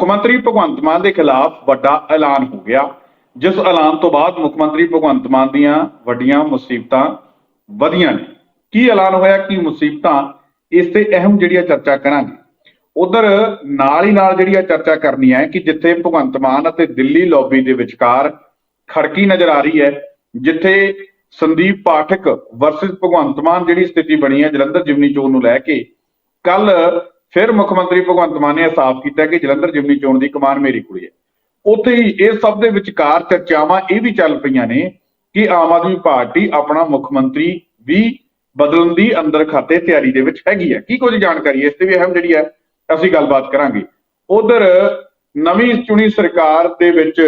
ਮੁੱਖ ਮੰਤਰੀ ਭਗਵੰਤ ਮਾਨ ਦੇ ਖਿਲਾਫ ਵੱਡਾ ਐਲਾਨ ਹੋ ਗਿਆ। ਜਿਸ ਐਲਾਨ ਤੋਂ ਬਾਅਦ ਮੁੱਖ ਮੰਤਰੀ ਭਗਵੰਤ ਮਾਨ ਦੀਆਂ ਵੱਡੀਆਂ ਮੁਸੀਬਤਾਂ ਵਧੀਆਂ ਨੇ। ਕੀ ਐਲਾਨ ਹੋਇਆ, ਕੀ ਮੁਸੀਬਤਾਂ, ਇਸ ਤੇ ਅਹਿਮ ਜਿਹੜੀਆਂ ਚਰਚਾ ਕਰਾਂਗੇ। ਉਧਰ ਨਾਲ ਹੀ ਨਾਲ ਜਿਹੜੀ ਆ ਚਰਚਾ ਕਰਨੀ ਹੈ ਕਿ ਜਿੱਥੇ ਭਗਵੰਤ ਮਾਨ ਅਤੇ ਦਿੱਲੀ ਲੌਬੀ ਦੇ ਵਿਚਕਾਰ ਖੜਕੀ ਨਜ਼ਰ ਆ ਰਹੀ ਹੈ, ਜਿੱਥੇ ਸੰਦੀਪ ਪਾਠਕ ਵਰਸਸ ਭਗਵੰਤ ਮਾਨ ਜਿਹੜੀ ਸਥਿਤੀ ਬਣੀ ਹੈ, ਜਲੰਧਰ ਜਿਮਨੀ ਚੋਣ ਨੂੰ ਲੈ ਕੇ ਕੱਲ ਫਿਰ ਮੁੱਖ ਮੰਤਰੀ ਭਗਵੰਤ ਮਾਨ ਨੇ ਸਾਫ਼ ਕੀਤਾ ਕਿ ਜਲੰਧਰ ਜਿਮਨੀ ਚੋਣ ਦੀ ਕਮਾਨ ਮੇਰੀ ਕੋਲ ਹੈ। ਉੱਥੇ ਹੀ ਇਹ ਸਭ ਦੇ ਵਿਚਕਾਰ ਚਰਚਾਵਾਂ ਇਹ ਵੀ ਚੱਲ ਪਈਆਂ ਨੇ ਕਿ ਆਮ ਆਦਮੀ ਪਾਰਟੀ ਆਪਣਾ ਮੁੱਖ ਮੰਤਰੀ ਵੀ ਬਦਲਣ ਦੀ ਅੰਦਰ ਖਾਤੇ ਤਿਆਰੀ ਦੇ ਵਿੱਚ ਹੈਗੀ ਹੈ। ਕੀ ਕੁਝ ਜਾਣਕਾਰੀ ਇਸ ਤੇ ਵੀ ਅਹਿਮ ਜਿਹੜੀ ਹੈ, ਅਸੀਂ ਗੱਲਬਾਤ ਕਰਾਂਗੇ। ਉਧਰ ਨਵੀਂ ਚੁਣੀ ਸਰਕਾਰ ਦੇ ਵਿੱਚ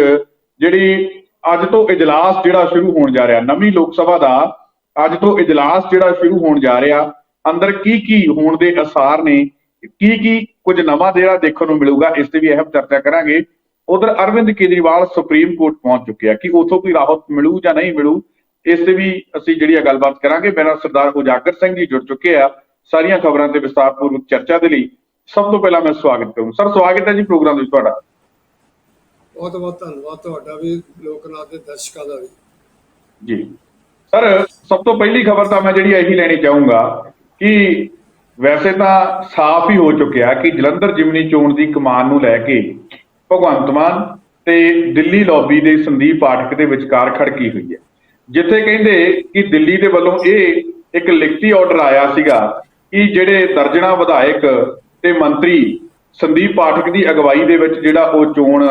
ਜਿਹੜੀ ਅੱਜ ਤੋਂ ਇਜਲਾਸ ਜਿਹੜਾ ਸ਼ੁਰੂ ਹੋਣ ਜਾ ਰਿਹਾ, ਨਵੀਂ ਲੋਕ ਸਭਾ ਦਾ ਅੱਜ ਤੋਂ ਇਜਲਾਸ ਜਿਹੜਾ ਸ਼ੁਰੂ ਹੋਣ ਜਾ ਰਿਹਾ, ਅੰਦਰ ਕੀ ਕੀ ਹੋਣ ਦੇ ਅਸਾਰ ਨੇ ਕੀ ਕੀ ਕੁਝ ਨਵਾਂ ਜਿਹੜਾ ਦੇਖਣ ਨੂੰ ਮਿਲੂਗਾ ਇਸ ਤੇ ਵੀ ਅਹਿਮ ਚਰਚਾ ਕਰਾਂਗੇ। ਉਧਰ ਅਰਵਿੰਦ ਕੇਜਰੀਵਾਲ ਸੁਪਰੀਮ ਕੋਰਟ ਪਹੁੰਚ ਚੁੱਕੇ ਆ ਕਿ ਉਥੋਂ ਕੋਈ ਰਾਹਤ ਮਿਲੂ ਜਾਂ ਨਹੀਂ ਮਿਲੂ ਇਸ ਤੇ ਵੀ ਅਸੀਂ ਜਿਹੜੀ ਆ ਗੱਲਬਾਤ ਕਰਾਂਗੇ। ਮੇਰਾ ਸਰਦਾਰ ਉਜਾਗਰ ਸਿੰਘ ਜੀ ਜੁੜ ਚੁੱਕੇ ਆ ਸਾਰੀਆਂ ਖਬਰਾਂ ਤੇ ਵਿਸਤਾਰਪੂਰਵਕ ਚਰਚਾ ਦੇ ਲਈ। ਸਭ ਤੋਂ ਪਹਿਲਾਂ ਮੈਂ ਸਵਾਗਤ ਕਰੂੰ। ਸਰ ਸਵਾਗਤ ਹੈ ਜੀ ਪ੍ਰੋਗਰਾਮ ਵਿੱਚ ਤੁਹਾਡਾ। ਬਹੁਤ ਬਹੁਤ ਧੰਨਵਾਦ ਤੁਹਾਡਾ ਵੀ ਲੋਕਨਾਥ ਦੇ ਦਰਸ਼ਕਾਂ ਦਾ ਵੀ। ਜੀ। ਸਰ ਸਭ ਤੋਂ ਪਹਿਲੀ ਖਬਰ ਤਾਂ ਮੈਂ ਜਿਹੜੀ ਇਹੀ ਲੈਣੀ ਚਾਹੂੰਗਾ ਕਿ ਵੈਸੇ ਤਾਂ ਸਾਫ਼ ਹੀ ਹੋ ਚੁੱਕਿਆ ਕਿ ਜਲੰਧਰ ਜਿਮਨੀ ਚੋਣ ਦੀ ਕਮਾਨ ਨੂੰ ਲੈ ਕੇ ਭਗਵੰਤ ਮਾਨ ਤੇ ਦਿੱਲੀ ਲੌਬੀ ਦੇ ਸੰਦੀਪ ਪਾਠਕ ਦੇ ਵਿਚਕਾਰ ਖੜਕੀ ਹੋਈ ਹੈ। ਜਿੱਥੇ ਕਹਿੰਦੇ ਕਿ ਦਿੱਲੀ ਦੇ ਵੱਲੋਂ ਇਹ ਇੱਕ ਲਿਖਤੀ ਆਰਡਰ ਆਇਆ ਸੀਗਾ ਕਿ ਜਿਹੜੇ ਦਰਜਣਾ ਵਿਧਾਇਕ ਤੇ ਮੰਤਰੀ ਸੰਦੀਪ ਪਾਠਕ ਦੀ ਅਗਵਾਈ ਦੇ ਵਿੱਚ ਜਿਹੜਾ ਉਹ ਚੋਣ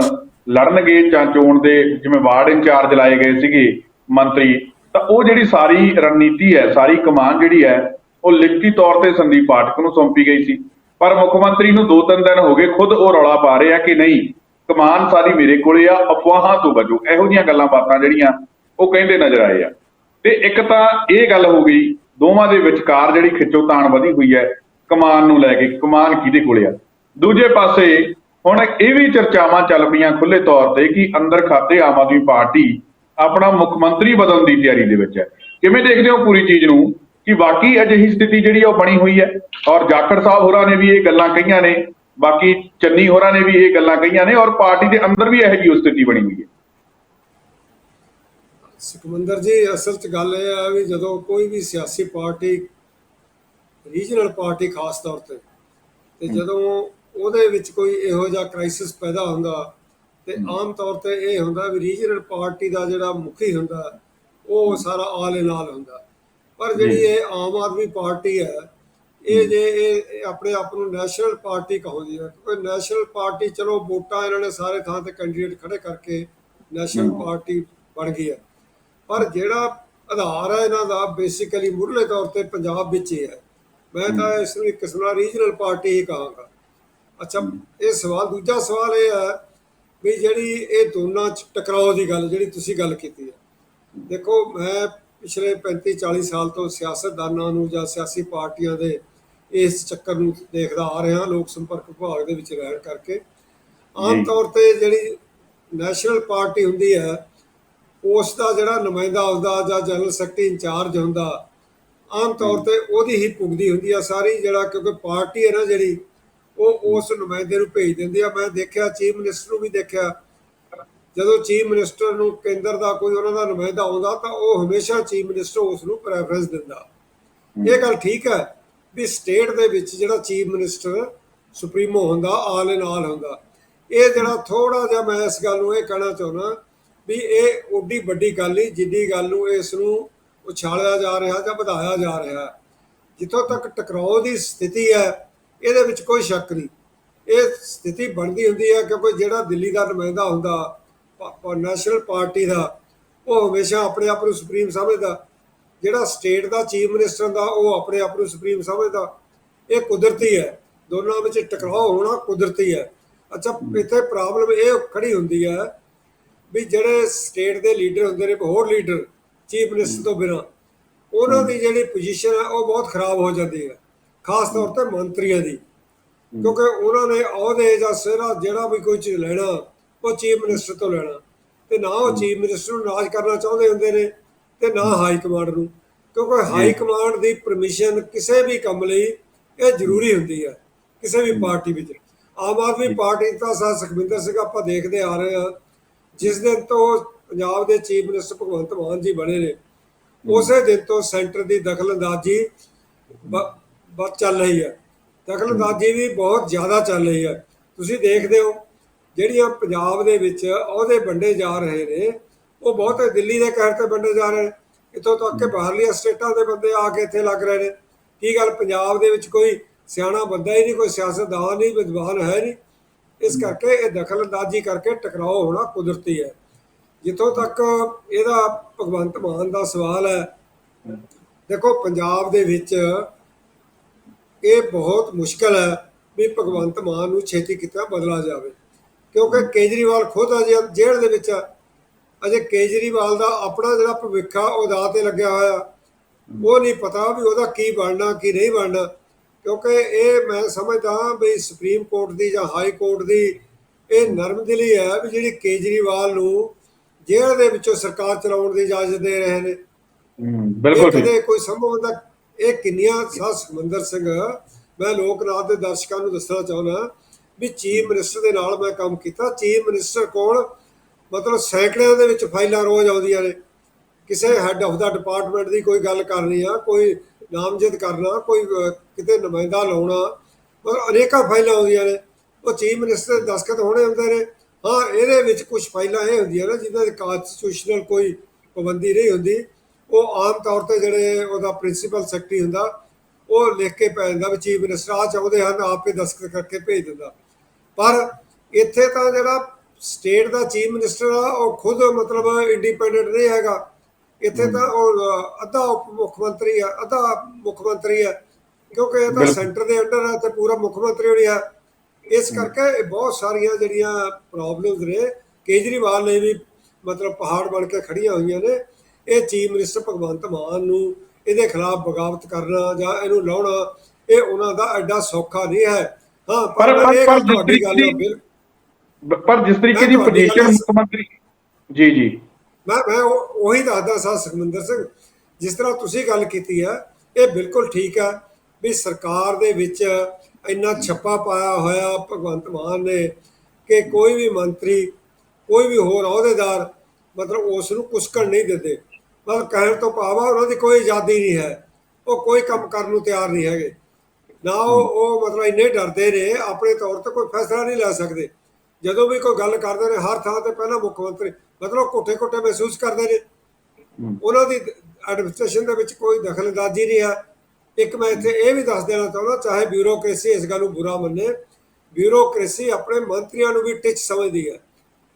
ਲੜਨਗੇ ਜਾਂ ਚੋਣ ਦੇ ਜਿਵੇਂ ਵਾਰਡ ਇੰਚਾਰਜ ਲਾਏ ਗਏ ਸੀਗੇ ਮੰਤਰੀ, ਤਾਂ ਉਹ ਜਿਹੜੀ ਸਾਰੀ ਰਣਨੀਤੀ ਹੈ, ਸਾਰੀ ਕਮਾਨ ਜਿਹੜੀ ਹੈ ਉਹ ਲਿਖਤੀ ਤੌਰ ਤੇ ਸੰਦੀਪ ਪਾਠਕ ਨੂੰ ਸੌਂਪੀ ਗਈ ਸੀ। ਪਰ ਮੁੱਖ ਮੰਤਰੀ ਨੂੰ ਦੋ ਤਿੰਨ ਦਿਨ ਹੋ ਗਏ ਖੁਦ ਉਹ ਰੌਲਾ ਪਾ ਰਿਹਾ ਕਿ ਨਹੀਂ, ਕਮਾਨ ਸਾਰੀ ਮੇਰੇ ਕੋਲੇ ਆ, ਅਫਵਾਹਾਂ ਤੋਂ ਬਚੋ। ਇਹੋ ਜਿਹੀਆਂ ਗੱਲਾਂ ਬਾਤਾਂ ਜਿਹੜੀਆਂ ਉਹ ਕਹਿੰਦੇ ਨਜ਼ਰ ਆਏ ਆ। ਤੇ ਇੱਕ ਤਾਂ ਇਹ ਗੱਲ ਹੋ ਗਈ, ਦੋਵਾਂ ਦੇ ਵਿਚਕਾਰ ਜਿਹੜੀ ਖਿੱਚੋਤਾਣ ਵਧੀ ਹੋਈ ਹੈ, ਕਮਾਨ ਨੂੰ ਲੈ ਕੇ, ਕਮਾਨ ਕਿਹਦੇ ਕੋਲੇ ਆ? ਦੂਜੇ ਪਾਸੇ ਹੁਣ ਇਹ ਵੀ ਚਰਚਾਵਾਂ ਚੱਲ ਪਈਆਂ ਖੁੱਲੇ ਤੌਰ ਤੇ ਕਿ ਅੰਦਰ ਖਾਤੇ ਆਮ ਆਦਮੀ ਪਾਰਟੀ ਆਪਣਾ ਮੁੱਖ ਮੰਤਰੀ ਬਦਲਣ ਦੀ ਤਿਆਰੀ ਦੇ ਵਿੱਚ ਹੈ। ਕਿਵੇਂ ਦੇਖਦੇ ਹੋ ਪੂਰੀ ਚੀਜ਼ ਨੂੰ? ਕਿ ਵਾਕਈ ਅਜਿਹੀ ਸਥਿਤੀ ਜਿਹੜੀ ਉਹ ਬਣੀ ਹੋਈ ਹੈ। ਔਰ ਜਾਖੜ ਸਾਹਿਬ ਹੋਰਾਂ ਨੇ ਵੀ ਇਹ ਗੱਲਾਂ ਕਹੀਆਂ ਨੇ ਬਾਕੀ ਚੰਨੀ ਹੋਰਾਂ ਨੇ ਵੀ ਇਹ ਗੱਲਾਂ ਕਹੀਆਂ ਨੇ ਔਰ ਪਾਰਟੀ ਦੇ ਅੰਦਰ ਵੀ ਇਹੋ ਜਿਹੀ ਸਥਿਤੀ ਬਣੀ ਹੋਈ ਹੈ। ਸੁਖਮੰਦਰ ਜੀ ਅਸਲ 'ਚ ਗੱਲ ਇਹ ਆ ਵੀ ਜਦੋਂ ਕੋਈ ਵੀ ਸਿਆਸੀ ਪਾਰਟੀ ਰੀਜਨਲ ਪਾਰਟੀ ਖਾਸ ਤੌਰ ਤੇ ਤੇ ਜਦੋਂ ਉਹਦੇ ਵਿੱਚ ਕੋਈ ਇਹੋ ਜਿਹਾ ਕ੍ਰਾਈਸਿਸ ਪੈਦਾ ਹੁੰਦਾ ਤੇ ਆਮ ਤੌਰ ਤੇ ਇਹ ਹੁੰਦਾ ਵੀ ਰੀਜਨਲ ਪਾਰਟੀ ਦਾ ਜਿਹੜਾ ਮੁਖੀ ਹੁੰਦਾ ਉਹ ਸਾਰਾ ਆਲ ਇਨ ਆਲ ਹੁੰਦਾ। ਪਰ ਜਿਹੜੀ। ਇਹ ਆਮ ਆਦਮੀ ਪਾਰਟੀ ਹੈ ਇਹ ਜੇ। ਇਹ ਆਪਣੇ ਆਪ ਨੂੰ ਨੈਸ਼ਨਲ ਪਾਰਟੀ ਕਹਾਉਂਦੀ ਹੈ ਕਿਉਂਕਿ ਨੈਸ਼ਨਲ ਪਾਰਟੀ ਚਲੋ ਵੋਟਾਂ ਇਹਨਾਂ ਨੇ ਸਾਰੇ ਥਾਂ ਤੇ ਕੈਂਡੀਡੇਟ ਖੜੇ ਕਰਕੇ ਨੈਸ਼ਨਲ। ਪਾਰਟੀ ਬਣ ਗਈ ਹੈ। ਪਰ ਜਿਹੜਾ ਆਧਾਰ ਹੈ ਇਹਨਾਂ ਦਾ ਬੇਸਿਕਲੀ ਮੁੱਢਲੇ ਤੌਰ ਤੇ ਪੰਜਾਬ ਵਿੱਚ ਹੀ ਹੈ। ਮੈਂ ਤਾਂ ਇਸ ਨੂੰ ਇੱਕ ਕਿਸਮ ਨਾਲ ਰੀਜਨਲ ਪਾਰਟੀ ਹੀ ਕਹਾਂਗਾ। ਅੱਛਾ ਇਹ ਸਵਾਲ ਦੂਜਾ ਸਵਾਲ ਇਹ ਹੈ ਵੀ ਜਿਹੜੀ ਇਹ ਦੋਨਾਂ ਚ ਟਕਰਾਓ ਦੀ ਗੱਲ ਜਿਹੜੀ ਤੁਸੀਂ ਗੱਲ ਕੀਤੀ ਹੈ। ਦੇਖੋ ਮੈਂ ਪਿਛਲੇ 35 40 ਸਾਲ ਤੋਂ ਸਿਆਸਤਦਾਨਾਂ ਨੂੰ ਜਾਂ ਸਿਆਸੀ ਪਾਰਟੀਆਂ ਦੇ ਇਸ ਚੱਕਰ ਨੂੰ ਦੇਖਦਾ ਆ ਰਿਹਾ ਲੋਕ ਸੰਪਰਕ ਵਿਭਾਗ ਦੇ ਵਿੱਚ ਰਹਿਣ ਕਰਕੇ। ਆਮ। ਤੌਰ ਤੇ ਜਿਹੜੀ ਨੈਸ਼ਨਲ ਪਾਰਟੀ ਹੁੰਦੀ ਹੈ ਉਸ ਦਾ ਜਿਹੜਾ ਨੁਮਾਇੰਦਾ ਹੁੰਦਾ ਜਾਂ ਜਨਰਲ ਸੈਕਟਰੀ ਇੰਚਾਰਜ ਹੁੰਦਾ ਆਮ ਤੌਰ ਤੇ ਉਹਦੀ ਹੀ ਪੁਗਦੀ ਹੁੰਦੀ ਆ ਸਾਰੀ ਜਿਹੜਾ ਕਿਉਂਕਿ ਪਾਰਟੀ ਹੈ ਨਾ ਜਿਹੜੀ ਉਹ ਉਸ ਨੁਮਾਇੰਦੇ ਨੂੰ ਭੇਜ ਦਿੰਦੀ ਆ। ਮੈਂ ਦੇਖਿਆ ਚੀਫ ਮਿਨਿਸਟਰ ਨੂੰ ਵੀ ਦੇਖਿਆ ਜਦੋਂ ਚੀਫ ਮਿਨਿਸਟਰ ਨੂੰ ਕੇਂਦਰ ਦਾ ਕੋਈ ਉਹਨਾਂ ਦਾ ਨੁਮਾਇੰਦਾ ਆਉਂਦਾ ਤਾਂ ਉਹ ਹਮੇਸ਼ਾ ਚੀਫ ਮਿਨਿਸਟਰ ਉਸ ਨੂੰ ਪ੍ਰੈਫਰੈਂਸ ਦਿੰਦਾ। ਇਹ ਗੱਲ ਠੀਕ ਹੈ ਵੀ ਸਟੇਟ ਦੇ ਵਿੱਚ ਜਿਹੜਾ ਚੀਫ ਮਿਨਿਸਟਰ ਸੁਪਰੀਮੋ ਹੁੰਦਾ ਆਲ ਇਨ ਆਲ ਹੁੰਦਾ। ਇਹ ਜਿਹੜਾ ਥੋੜਾ ਜਿਹਾ ਮੈਂ ਇਸ ਗੱਲ ਨੂੰ ਇਹ ਕਹਿਣਾ ਚਾਹੁੰਦਾ ਵੀ ਇਹ ਓਡੀ ਵੱਡੀ ਗੱਲ ਨਹੀਂ ਜਿੱਡੀ ਗੱਲ ਨੂੰ ਇਸ ਨੂੰ ਉਛਾਲਿਆ ਜਾ ਰਿਹਾ ਜਾਂ ਵਧਾਇਆ ਜਾ ਰਿਹਾ। ਜਿੱਥੋਂ ਤੱਕ ਟਕਰਾਓ ਦੀ ਸਥਿਤੀ ਹੈ ਇਹਦੇ ਵਿੱਚ ਕੋਈ ਸ਼ੱਕ ਨਹੀਂ। ਇਹ ਸਥਿਤੀ ਬਣਦੀ ਹੁੰਦੀ ਹੈ ਕਿਉਂਕਿ ਜਿਹੜਾ ਦਿੱਲੀ ਦਾ ਨੁਮਾਇੰਦਾ ਹੁੰਦਾ ਨੈਸ਼ਨਲ ਪਾਰਟੀ ਦਾ, ਉਹ ਹਮੇਸ਼ਾ ਆਪਣੇ ਆਪ ਨੂੰ ਸੁਪਰੀਮ ਸਮਝਦਾ। ਜਿਹੜਾ ਸਟੇਟ ਦਾ ਚੀਫ ਮਿਨਿਸਟਰ ਦਾ ਉਹ ਆਪਣੇ ਆਪ ਨੂੰ ਸੁਪਰੀਮ ਸਮਝਦਾ। ਇਹ ਕੁਦਰਤੀ ਹੈ। ਦੋਨਾਂ ਵਿੱਚ ਟਕਰਾਅ ਹੋਣਾ ਕੁਦਰਤੀ ਹੈ। ਅੱਛਾ, ਇੱਥੇ ਪ੍ਰੋਬਲਮ ਇਹ ਖੜੀ ਹੁੰਦੀ ਹੈ ਵੀ ਜਿਹੜੇ ਸਟੇਟ ਦੇ ਲੀਡਰ ਹੁੰਦੇ ਨੇ, ਹੋਰ ਲੀਡਰ, ਚੀਫ ਮਿਨਿਸਟਰ ਤੋਂ ਬਿਨਾਂ, ਉਹਨਾਂ ਦੀ ਜਿਹੜੀ ਪੋਜੀਸ਼ਨ ਹੈ, ਉਹ ਬਹੁਤ ਖਰਾਬ ਹੋ ਜਾਂਦੀ ਹੈ। ਖਾਸ ਤੌਰ ਤੇ ਮੰਤਰੀਆਂ ਦੀ। ਕਿਉਂਕਿ ਉਹਨਾਂ ਨੇ ਅਹੁਦੇ ਜਾਂ ਸਿਹਰਾ ਜਿਹੜਾ ਵੀ ਕੋਈ ਚੀਜ਼ ਲੈਣਾ ਉਹ ਚੀਫ ਮਿਨਿਸਟਰ ਤੋਂ ਲੈਣਾ। ਤੇ ਨਾ ਉਹ ਚੀਫ ਮਿਨਿਸਟਰ ਨੂੰ ਨਾਜ ਕਰਨਾ ਚਾਹੁੰਦੇ ਹੁੰਦੇ ਨੇ ਤੇ ਨਾ ਹਾਈ ਕਮਾਂਡ ਨੂੰ। ਕਿਉਂਕਿ ਹਾਈ ਕਮਾਂਡ ਦੀ ਪਰਮਿਸ਼ਨ ਕਿਸੇ ਵੀ ਕੰਮ ਲਈ ਇਹ ਜ਼ਰੂਰੀ ਹੁੰਦੀ ਹੈ ਕਿਸੇ ਵੀ ਪਾਰਟੀ ਵਿੱਚ। ਆਮ ਆਦਮੀ ਪਾਰਟੀ ਦਾ ਸਾ ਸੁਖਵਿੰਦਰ ਸਿੰਘ ਆਪਾਂ ਦੇਖਦੇ ਆ ਰਹੇ ਹਾਂ ਜਿਸ ਦਿਨ ਤੋਂ ਪੰਜਾਬ ਦੇ ਚੀਫ ਮਿਨਿਸਟਰ ਭਗਵੰਤ ਮਾਨ ਜੀ ਬਣੇ ਨੇ ਉਸੇ ਦਿਨ ਤੋਂ ਸੈਂਟਰ ਦੀ ਦਖਲਅੰਦਾਜ਼ੀ ਬ- ਬ ਚੱਲ ਰਹੀ ਹੈ ਦਖਲਅੰਦਾਜ਼ੀ ਵੀ ਬਹੁਤ ਜ਼ਿਆਦਾ ਚੱਲ ਰਹੀ ਹੈ ਤੁਸੀਂ ਦੇਖਦੇ ਹੋ ਜਿਹੜੀਆਂ ਪੰਜਾਬ ਦੇ ਵਿੱਚ ਅਹੁਦੇ ਵੰਡੇ ਜਾ ਰਹੇ ਨੇ, ਉਹ ਬਹੁਤ ਦਿੱਲੀ ਦੇ ਕਹਿਰ ਤੇ ਵੰਡੇ ਜਾ ਰਹੇ ਨੇ। ਇੱਥੋਂ ਤੱਕ ਕਿ ਬਾਹਰਲੀਆਂ ਸਟੇਟਾਂ ਦੇ ਬੰਦੇ ਆ ਕੇ ਇੱਥੇ ਲੱਗ ਰਹੇ ਨੇ। ਕੀ ਗੱਲ, ਪੰਜਾਬ ਦੇ ਵਿੱਚ ਕੋਈ ਸਿਆਣਾ ਬੰਦਾ ਹੀ ਨਹੀਂ, ਕੋਈ ਸਿਆਸਤਦਾਨ ਨਹੀਂ, ਵਿਦਵਾਨ ਹੈ ਨਹੀਂ। ਇਸ ਕਰਕੇ ਇਹ ਦਖਲਅੰਦਾਜ਼ੀ ਕਰਕੇ ਟਕਰਾਓ ਹੋਣਾ ਕੁਦਰਤੀ ਹੈ। ਜਿੱਥੋਂ ਤੱਕ ਇਹਦਾ ਭਗਵੰਤ ਮਾਨ ਦਾ ਸਵਾਲ ਹੈ, ਦੇਖੋ ਪੰਜਾਬ ਦੇ ਵਿੱਚ ਇਹ ਬਹੁਤ ਮੁਸ਼ਕਲ ਹੈ ਵੀ ਭਗਵੰਤ ਮਾਨ ਨੂੰ ਛੇਤੀ ਕਿਤਾ ਬਦਲਾ ਜਾਵੇ। ਕਿਉਂਕਿ ਕੇਜਰੀਵਾਲ ਖੁਦ ਅਜੇ ਜੇਲ੍ਹ ਦੇ ਵਿੱਚ ਹੈ ਅਜੇ ਕੇਜਰੀਵਾਲ ਦਾ ਆਪਣਾ ਜਿਹੜਾ ਭਵਿੱਖ ਆ ਉਹ ਦਾਅ ਤੇ ਲੱਗਿਆ ਹੋਇਆ। ਉਹ ਨਹੀਂ ਪਤਾ ਵੀ ਉਹਦਾ ਕੀ ਬਣਨਾ ਕੀ ਨਹੀਂ ਬਣਨਾ। ਕਿਉਂਕਿ ਇਹ ਮੈਂ ਸਮਝਦਾ ਵੀ ਸੁਪਰੀਮ ਕੋਰਟ ਦੀ ਜਾਂ ਹਾਈ ਕੋਰਟ ਦੀ ਇਹ ਨਰਮ ਦਿਲੀ ਹੈ ਵੀ ਜਿਹੜੀ ਕੇਜਰੀਵਾਲ ਨੂੰ ਜੇਲ੍ਹ ਦੇ ਵਿੱਚੋਂ ਸਰਕਾਰ ਚਲਾਉਣ ਦੀ ਇਜਾਜ਼ਤ ਦੇ ਰਹੇ ਨੇ। ਬਿਲਕੁਲ ਠੀਕ। ਕਦੇ ਕੋਈ ਸੰਭਵ ਹੁੰਦਾ ਇਹ ਕਿੰਨੀਆਂ ਸਾਹ ਸੁਖਮੰਦਰ ਸਿੰਘ ਮੈਂ ਲੋਕਨਾਥ ਦੇ ਦਰਸ਼ਕਾਂ ਨੂੰ ਦੱਸਣਾ ਚਾਹੁੰਦਾ। ਵੀ ਚੀਫ ਮਿਨਿਸਟਰ ਦੇ ਨਾਲ ਮੈਂ ਕੰਮ ਕੀਤਾ। ਚੀਫ ਮਿਨਿਸਟਰ ਕੋਲ ਮਤਲਬ ਸੈਂਕੜਿਆਂ ਦੇ ਵਿੱਚ ਫਾਈਲਾਂ ਰੋਜ਼ ਆਉਂਦੀਆਂ ਨੇ। ਕਿਸੇ ਹੈੱਡ ਆਫ ਦਾ ਡਿਪਾਰਟਮੈਂਟ ਦੀ ਕੋਈ ਗੱਲ ਕਰਨੀ ਆ, ਕੋਈ ਨਾਮਜ਼ਦ ਕਰਨਾ, ਕੋਈ ਕਿਤੇ ਨੁਮਾਇੰਦਾ ਲਾਉਣਾ, ਮਤਲਬ ਅਨੇਕਾਂ ਫਾਈਲਾਂ ਆਉਂਦੀਆਂ ਨੇ। ਉਹ ਚੀਫ ਮਿਨਿਸਟਰ ਦੇ ਦਸਖਤ ਹੋਣੇ ਹੁੰਦੇ ਨੇ। ਹਾਂ, ਇਹਦੇ ਵਿੱਚ ਕੁਝ ਫਾਈਲਾਂ ਇਹ ਹੁੰਦੀਆਂ ਨੇ ਜਿਨ੍ਹਾਂ ਦੀ ਕਾਨਸਟੀਟਿਊਸ਼ਨਲ ਕੋਈ ਪਾਬੰਦੀ ਨਹੀਂ ਹੁੰਦੀ। ਉਹ ਆਮ ਤੌਰ ਤੇ ਜਿਹੜੇ ਉਹਦਾ ਪ੍ਰਿੰਸੀਪਲ ਸੈਕਟਰੀ ਹੁੰਦਾ, ਉਹ ਲਿਖ ਕੇ ਪੈ ਜਾਂਦਾ ਵੀ ਚੀਫ ਮਿਨਿਸਟਰ ਆ ਚਾਹੁੰਦੇ ਹਨ, ਆਪੇ ਦਸਖਤ ਕਰਕੇ ਭੇਜ ਦਿੰਦਾ। ਪਰ ਇੱਥੇ ਤਾਂ ਜਿਹੜਾ ਸਟੇਟ ਦਾ ਚੀਫ ਮਿਨਿਸਟਰ ਆ ਉਹ ਖੁਦ ਮਤਲਬ ਇੰਡੀਪੈਂਡੈਂਟ ਨਹੀਂ ਹੈਗਾ। ਇੱਥੇ ਤਾਂ ਉਹ ਅੱਧਾ ਉਪ ਮੁੱਖ ਮੰਤਰੀ ਆ ਅੱਧਾ ਮੁੱਖ ਮੰਤਰੀ ਆ ਕਿਉਂਕਿ ਇਹ ਤਾਂ। ਸੈਂਟਰ ਦੇ ਅੰਡਰ ਆ ਤੇ ਪੂਰਾ ਮੁੱਖ ਮੰਤਰੀ ਹੋਣੀ ਆ। ਇਸ ਕਰਕੇ ਇਹ ਬਹੁਤ ਸਾਰੀਆਂ ਜਿਹੜੀਆਂ ਪ੍ਰੋਬਲਮਸ ਨੇ ਕੇਜਰੀਵਾਲ ਨੇ ਵੀ ਮਤਲਬ ਪਹਾੜ ਬਣ ਕੇ ਖੜੀਆਂ ਹੋਈਆਂ ਨੇ। ਇਹ ਚੀਫ ਮਿਨਿਸਟਰ ਭਗਵੰਤ ਮਾਨ ਨੂੰ ਇਹਦੇ ਖਿਲਾਫ ਬਗਾਵਤ ਕਰਨਾ ਜਾਂ ਇਹਨੂੰ ਲਾਉਣਾ ਇਹ ਉਹਨਾਂ ਦਾ ਐਡਾ ਸੌਖਾ ਨਹੀਂ ਹੈ। ਹਾਂ ਪਰ ਪਰ- ਤੁਹਾਡੀ ਗੱਲ ਪਰ ਜਿਸ ਤਰੀਕੇ ਦੀ ਪੋਜੀਸ਼ਨ ਮੁੱਖ ਮੰਤਰੀ ਜੀ ਜੀ। ਮੈਂ ਮੈਂ ਉਹ- ਦੱਸਦਾ ਸਾਂ ਸੁਖਮੰਦਰ ਸਿੰਘ ਜਿਸ ਤਰ੍ਹਾਂ ਤੁਸੀਂ ਗੱਲ ਕੀਤੀ ਹੈ ਇਹ ਬਿਲਕੁਲ ਠੀਕ ਹੈ ਵੀ ਸਰਕਾਰ ਦੇ ਵਿੱਚ ਇੰਨਾ ਛੱਪਾ ਪਾਇਆ ਹੋਇਆ ਭਗਵੰਤ ਮਾਨ ਨੇ ਕਿ ਕੋਈ ਵੀ ਮੰਤਰੀ ਕੋਈ ਵੀ ਹੋਰ ਅਹੁਦੇਦਾਰ ਮਤਲਬ ਉਸ ਨੂੰ ਕੁਸਕਣ ਨਹੀਂ ਦਿੰਦੇ। ਮਤਲਬ ਕਹਿਣ ਤੋਂ ਆ ਉਹਨਾਂ ਦੀ ਕੋਈ ਆਜ਼ਾਦੀ ਨਹੀਂ ਹੈ। ਉਹ ਕੋਈ ਕੰਮ ਕਰਨ ਨੂੰ ਤਿਆਰ ਨਹੀਂ ਹੈਗੇ। ਨਾ ਉਹ ਮਤਲਬ ਇੰਨੇ ਡਰਦੇ ਨੇ ਆਪਣੇ ਤੌਰ ਤੇ ਕੋਈ ਫੈਸਲਾ ਨਹੀਂ ਲੈ ਸਕਦੇ। ਜਦੋਂ ਵੀ ਕੋਈ ਗੱਲ ਕਰਦੇ ਨੇ ਹਰ ਥਾਂ ਤੇ ਪਹਿਲਾਂ ਮੁੱਖ ਮੰਤਰੀ ਮਤਲਬ ਕੋਠੇ ਕੋਠੇ ਮਹਿਸੂਸ ਕਰਦੇ ਨੇ। ਉਹਨਾਂ ਦੀ ਐਡਮਿਨਿਸਟ੍ਰੇਸ਼ਨ ਦੇ ਵਿੱਚ ਕੋਈ ਦਖਲਅੰਦਾਜ਼ੀ ਨਹੀਂ ਹੈ। ਇੱਕ ਮੈਂ ਇੱਥੇ ਇਹ ਵੀ ਦੱਸ ਦੇਣਾ ਚਾਹੁੰਦਾ ਚਾਹੇ ਬਿਊਰੋਕ੍ਰੇਸੀ ਇਸ ਗੱਲ ਨੂੰ ਬੁਰਾ ਮੰਨੇ ਬਿਊਰੋਕ੍ਰੇਸੀ ਆਪਣੇ ਮੰਤਰੀਆਂ ਨੂੰ ਵੀ ਟਿਚ ਸਮਝਦੀ ਹੈ।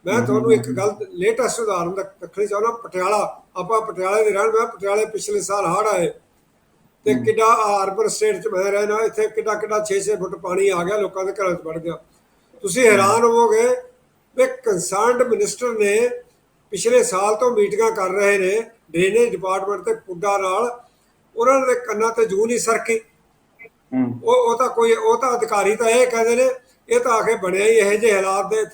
ਮੈਂ ਤੁਹਾਨੂੰ ਇੱਕ ਗੱਲ ਲੇਟੈਸਟ ਉਦਾਹਰਨ ਦ- ਦੱਸਣੀ ਚਾਹੁੰਦਾ ਪਟਿਆਲਾ। ਆਪਾਂ ਪਟਿਆਲੇ ਦੇ ਰਹਿਣ ਮੈਂ ਪਟਿਆਲੇ ਪਿਛਲੇ ਸਾਲ ਹੜ੍ਹ ਆਏ। ਤੇ ਕਿੱਡਾ ਅਰਬਨ ਸਟੇਟ ਚ ਮੈਂ ਰਹਿਣਾ ਇੱਥੇ ਕਿੱਡਾ ਕਿੱਡਾ 6-6 ਫੁੱਟ ਪਾਣੀ ਆ ਗਿਆ ਲੋਕਾਂ ਦੇ ਘਰਾਂ 'ਚ ਵੜ ਗਿਆ। ਤੁਸੀਂ ਹੈਰਾਨ ਹੋਵੋਗੇ ਵੀ ਕੰਸਰਨਡ ਮਿਨਿਸਟਰ ਨੇ ਪਿਛਲੇ ਸਾਲ ਤੋਂ ਮੀਟਿੰਗਾਂ ਕਰ ਰਹੇ ਨੇ ਡਰੇਨੇਜ ਡਿਪਾਰਟਮੈਂਟ ਤੇ ਪੁੱਡਾ ਨਾਲ ਉਹਨਾਂ ਦੇ ਕੰਨਾਂ ਤੇ ਜੂ ਨਹੀਂ ਸਰਕੀ। ਉਹ ਉਹ ਤਾਂ ਕੋਈ ਉਹ ਤਾਂ ਅਧਿਕਾਰੀ ਤਾਂ ਇਹ ਕਹਿੰਦੇ ਨੇ ਇਹ ਤਾਂ ਆਖੇ ਬਣਿਆ ਹੀ ਇਹੋ ਜਿਹੇ ਹਾਲਾਤ ਦੇ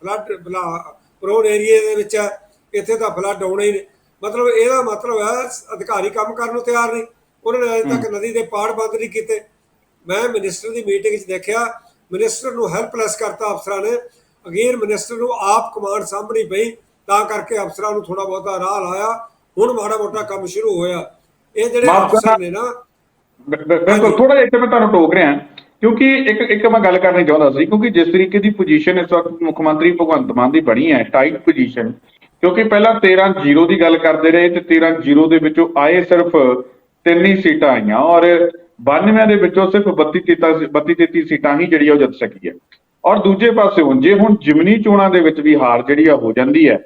ਫਲੱਡ ਬਲਾ ਪ੍ਰੋਨ ਏਰੀਏ ਦੇ ਵਿੱਚ ਇੱਥੇ ਤਾਂ ਫਲੱਡ ਆਉਣਾ ਹੀ ਨਹੀਂ ਮਤਲਬ ਇਹਦਾ ਮਤਲਬ ਹੈ ਅਧਿਕਾਰੀ ਕੰਮ ਕਰਨ ਨੂੰ ਤਿਆਰ ਨਹੀਂ। ਉਹਨਾਂ ਨੇ ਅਜੇ ਤੱਕ ਨਦੀ ਦੇ ਪਾੜ ਬੰਦ ਨਹੀਂ ਕੀਤੇ। ਮੈਂ ਮਿਨਿਸਟਰ ਦੀ ਮੀਟਿੰਗ 'ਚ ਦੇਖਿਆ ਮਿਨਿਸਟਰ ਨੂੰ ਹੈਲਪਲੈਸ ਕਰਤਾ ਅਫਸਰਾਂ ਨੇ। ਅਗੇਰ ਮਿਨਿਸਟਰ ਨੂੰ ਆਪ ਕਮਾਂਡ ਸਾਂਭਣੀ ਪਈ ਤਾਂ ਕਰਕੇ ਅਫਸਰਾਂ ਨੂੰ ਥੋੜਾ ਬਹੁਤਾ ਰਾਹ ਲਾਇਆ। ਹੁਣ ਮਾੜਾ ਮੋਟਾ ਕੰਮ ਸ਼ੁਰੂ ਹੋਇਆ। ਇਹ ਜਿਹੜੇ ਅਫਸਰ ਨੇ ਨਾ ਬਿਲਕੁਲ ਥੋੜਾ ਜਿਹਾ ਇੱਥੇ ਮੈਂ ਤੁਹਾਨੂੰ ਟੋਕ ਰਿਹਾ ਕਿਉਂਕਿ ਇੱਕ ਇੱਕ ਮੈਂ ਗੱਲ ਕਰਨੀ ਚਾਹੁੰਦਾ ਸੀ ਕਿਉਂਕਿ ਜਿਸ ਤਰੀਕੇ ਦੀ ਪੋਜੀਸ਼ਨ ਇਸ ਵਕਤ ਮੁੱਖ ਮੰਤਰੀ ਭਗਵੰਤ ਮਾਨ ਦੀ ਬਣੀ ਹੈ ਟਾਈਟ ਪੋਜੀਸ਼ਨ ਕਿਉਂਕਿ ਪਹਿਲਾਂ 13-0 ਦੀ ਗੱਲ ਕਰਦੇ ਰਹੇ ਤੇ 13-0 ਦੇ ਵਿੱਚੋਂ ਆਏ ਸਿਰਫ ਤਿੰਨ ਹੀ ਸੀਟਾਂ ਆਈਆਂ ਔਰ 92 ਦੇ ਵਿੱਚੋਂ ਸਿਰਫ 32 ਤੀਤਾ 32 33 ਸੀਟਾਂ ਹੀ ਜਿਹੜੀ ਉਹ ਜਿੱਤ ਸਕੀ ਹੈ। ਔਰ ਦੂਜੇ ਪਾਸੇ ਹੁਣ, ਜੇ ਹੁਣ ਜਿਮਨੀ ਚੋਣਾਂ ਦੇ ਵਿੱਚ ਵੀ ਹਾਰ ਜਿਹੜੀ ਆ ਹੋ ਜਾਂਦੀ ਹੈ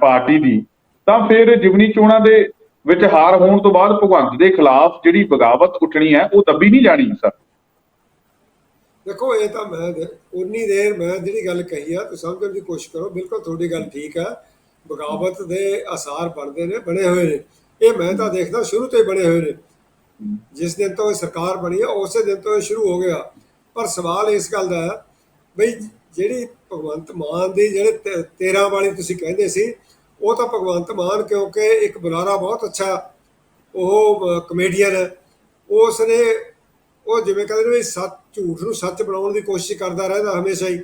ਪਾਰਟੀ ਦੀ, ਤਾਂ ਫਿਰ ਜਿਮਨੀ ਚੋਣਾਂ ਦੇ ਵਿੱਚ ਹਾਰ ਹੋਣ ਤੋਂ ਬਾਅਦ ਭਗਵੰਤ ਦੇ ਖਿਲਾਫ ਜਿਹੜੀ ਬਗਾਵਤ ਉੱਠਣੀ ਹੈ, ਉਹ ਦੱਬੀ ਨਹੀਂ ਜਾਣੀ, ਸਰ। ਦੇਖੋ, ਇਹ ਤਾਂ ਮੈਂ ਉਨੀ ਦੇਰ ਮੈਂ ਜਿਹੜੀ ਗੱਲ ਕਹੀ ਆ, ਤੁਸੀਂ ਸਮਝਣ ਦੀ ਕੋਸ਼ਿਸ਼ ਕਰੋ, ਬਿਲਕੁਲ ਤੁਹਾਡੀ ਗੱਲ ਠੀਕ ਆ। ਬਗਾਵਤ ਦੇ ਆਸਾਰ ਬਣਦੇ ਨੇ, ਬਣੇ ਹੋਏ ਨੇ। ਇਹ ਮੈਂ ਤਾਂ ਦੇਖਦਾ ਸ਼ੁਰੂ ਤੋਂ ਹੀ ਬਣੇ ਹੋਏ ਨੇ। ਜਿਸ ਦਿਨ ਤੋਂ ਇਹ ਸਰਕਾਰ ਬਣੀ ਆ, ਉਸੇ ਦਿਨ ਤੋਂ ਇਹ ਸ਼ੁਰੂ ਹੋ ਗਿਆ। ਪਰ ਸਵਾਲ ਇਸ ਗੱਲ ਦਾ ਹੈ ਬਈ ਜਿਹੜੀ ਭਗਵੰਤ ਮਾਨ ਦੀ ਜਿਹੜੇ 13 ਵਾਲੀ ਤੁਸੀਂ ਕਹਿੰਦੇ ਸੀ, ਉਹ ਤਾਂ ਭਗਵੰਤ ਮਾਨ ਕਿਉਂਕਿ ਇੱਕ ਬੁਲਾਰਾ ਬਹੁਤ ਅੱਛਾ, ਉਹ ਕਮੇਡੀਅਨ ਹੈ। ਉਸ ਨੇ ਉਹ ਜਿਵੇਂ ਕਹਿੰਦੇ ਨੇ ਵੀ ਸੱਚ, ਝੂਠ ਨੂੰ ਸੱਚ ਬਣਾਉਣ ਦੀ ਕੋਸ਼ਿਸ਼ ਕਰਦਾ ਰਹਿੰਦਾ ਹਮੇਸ਼ਾ ਹੀ।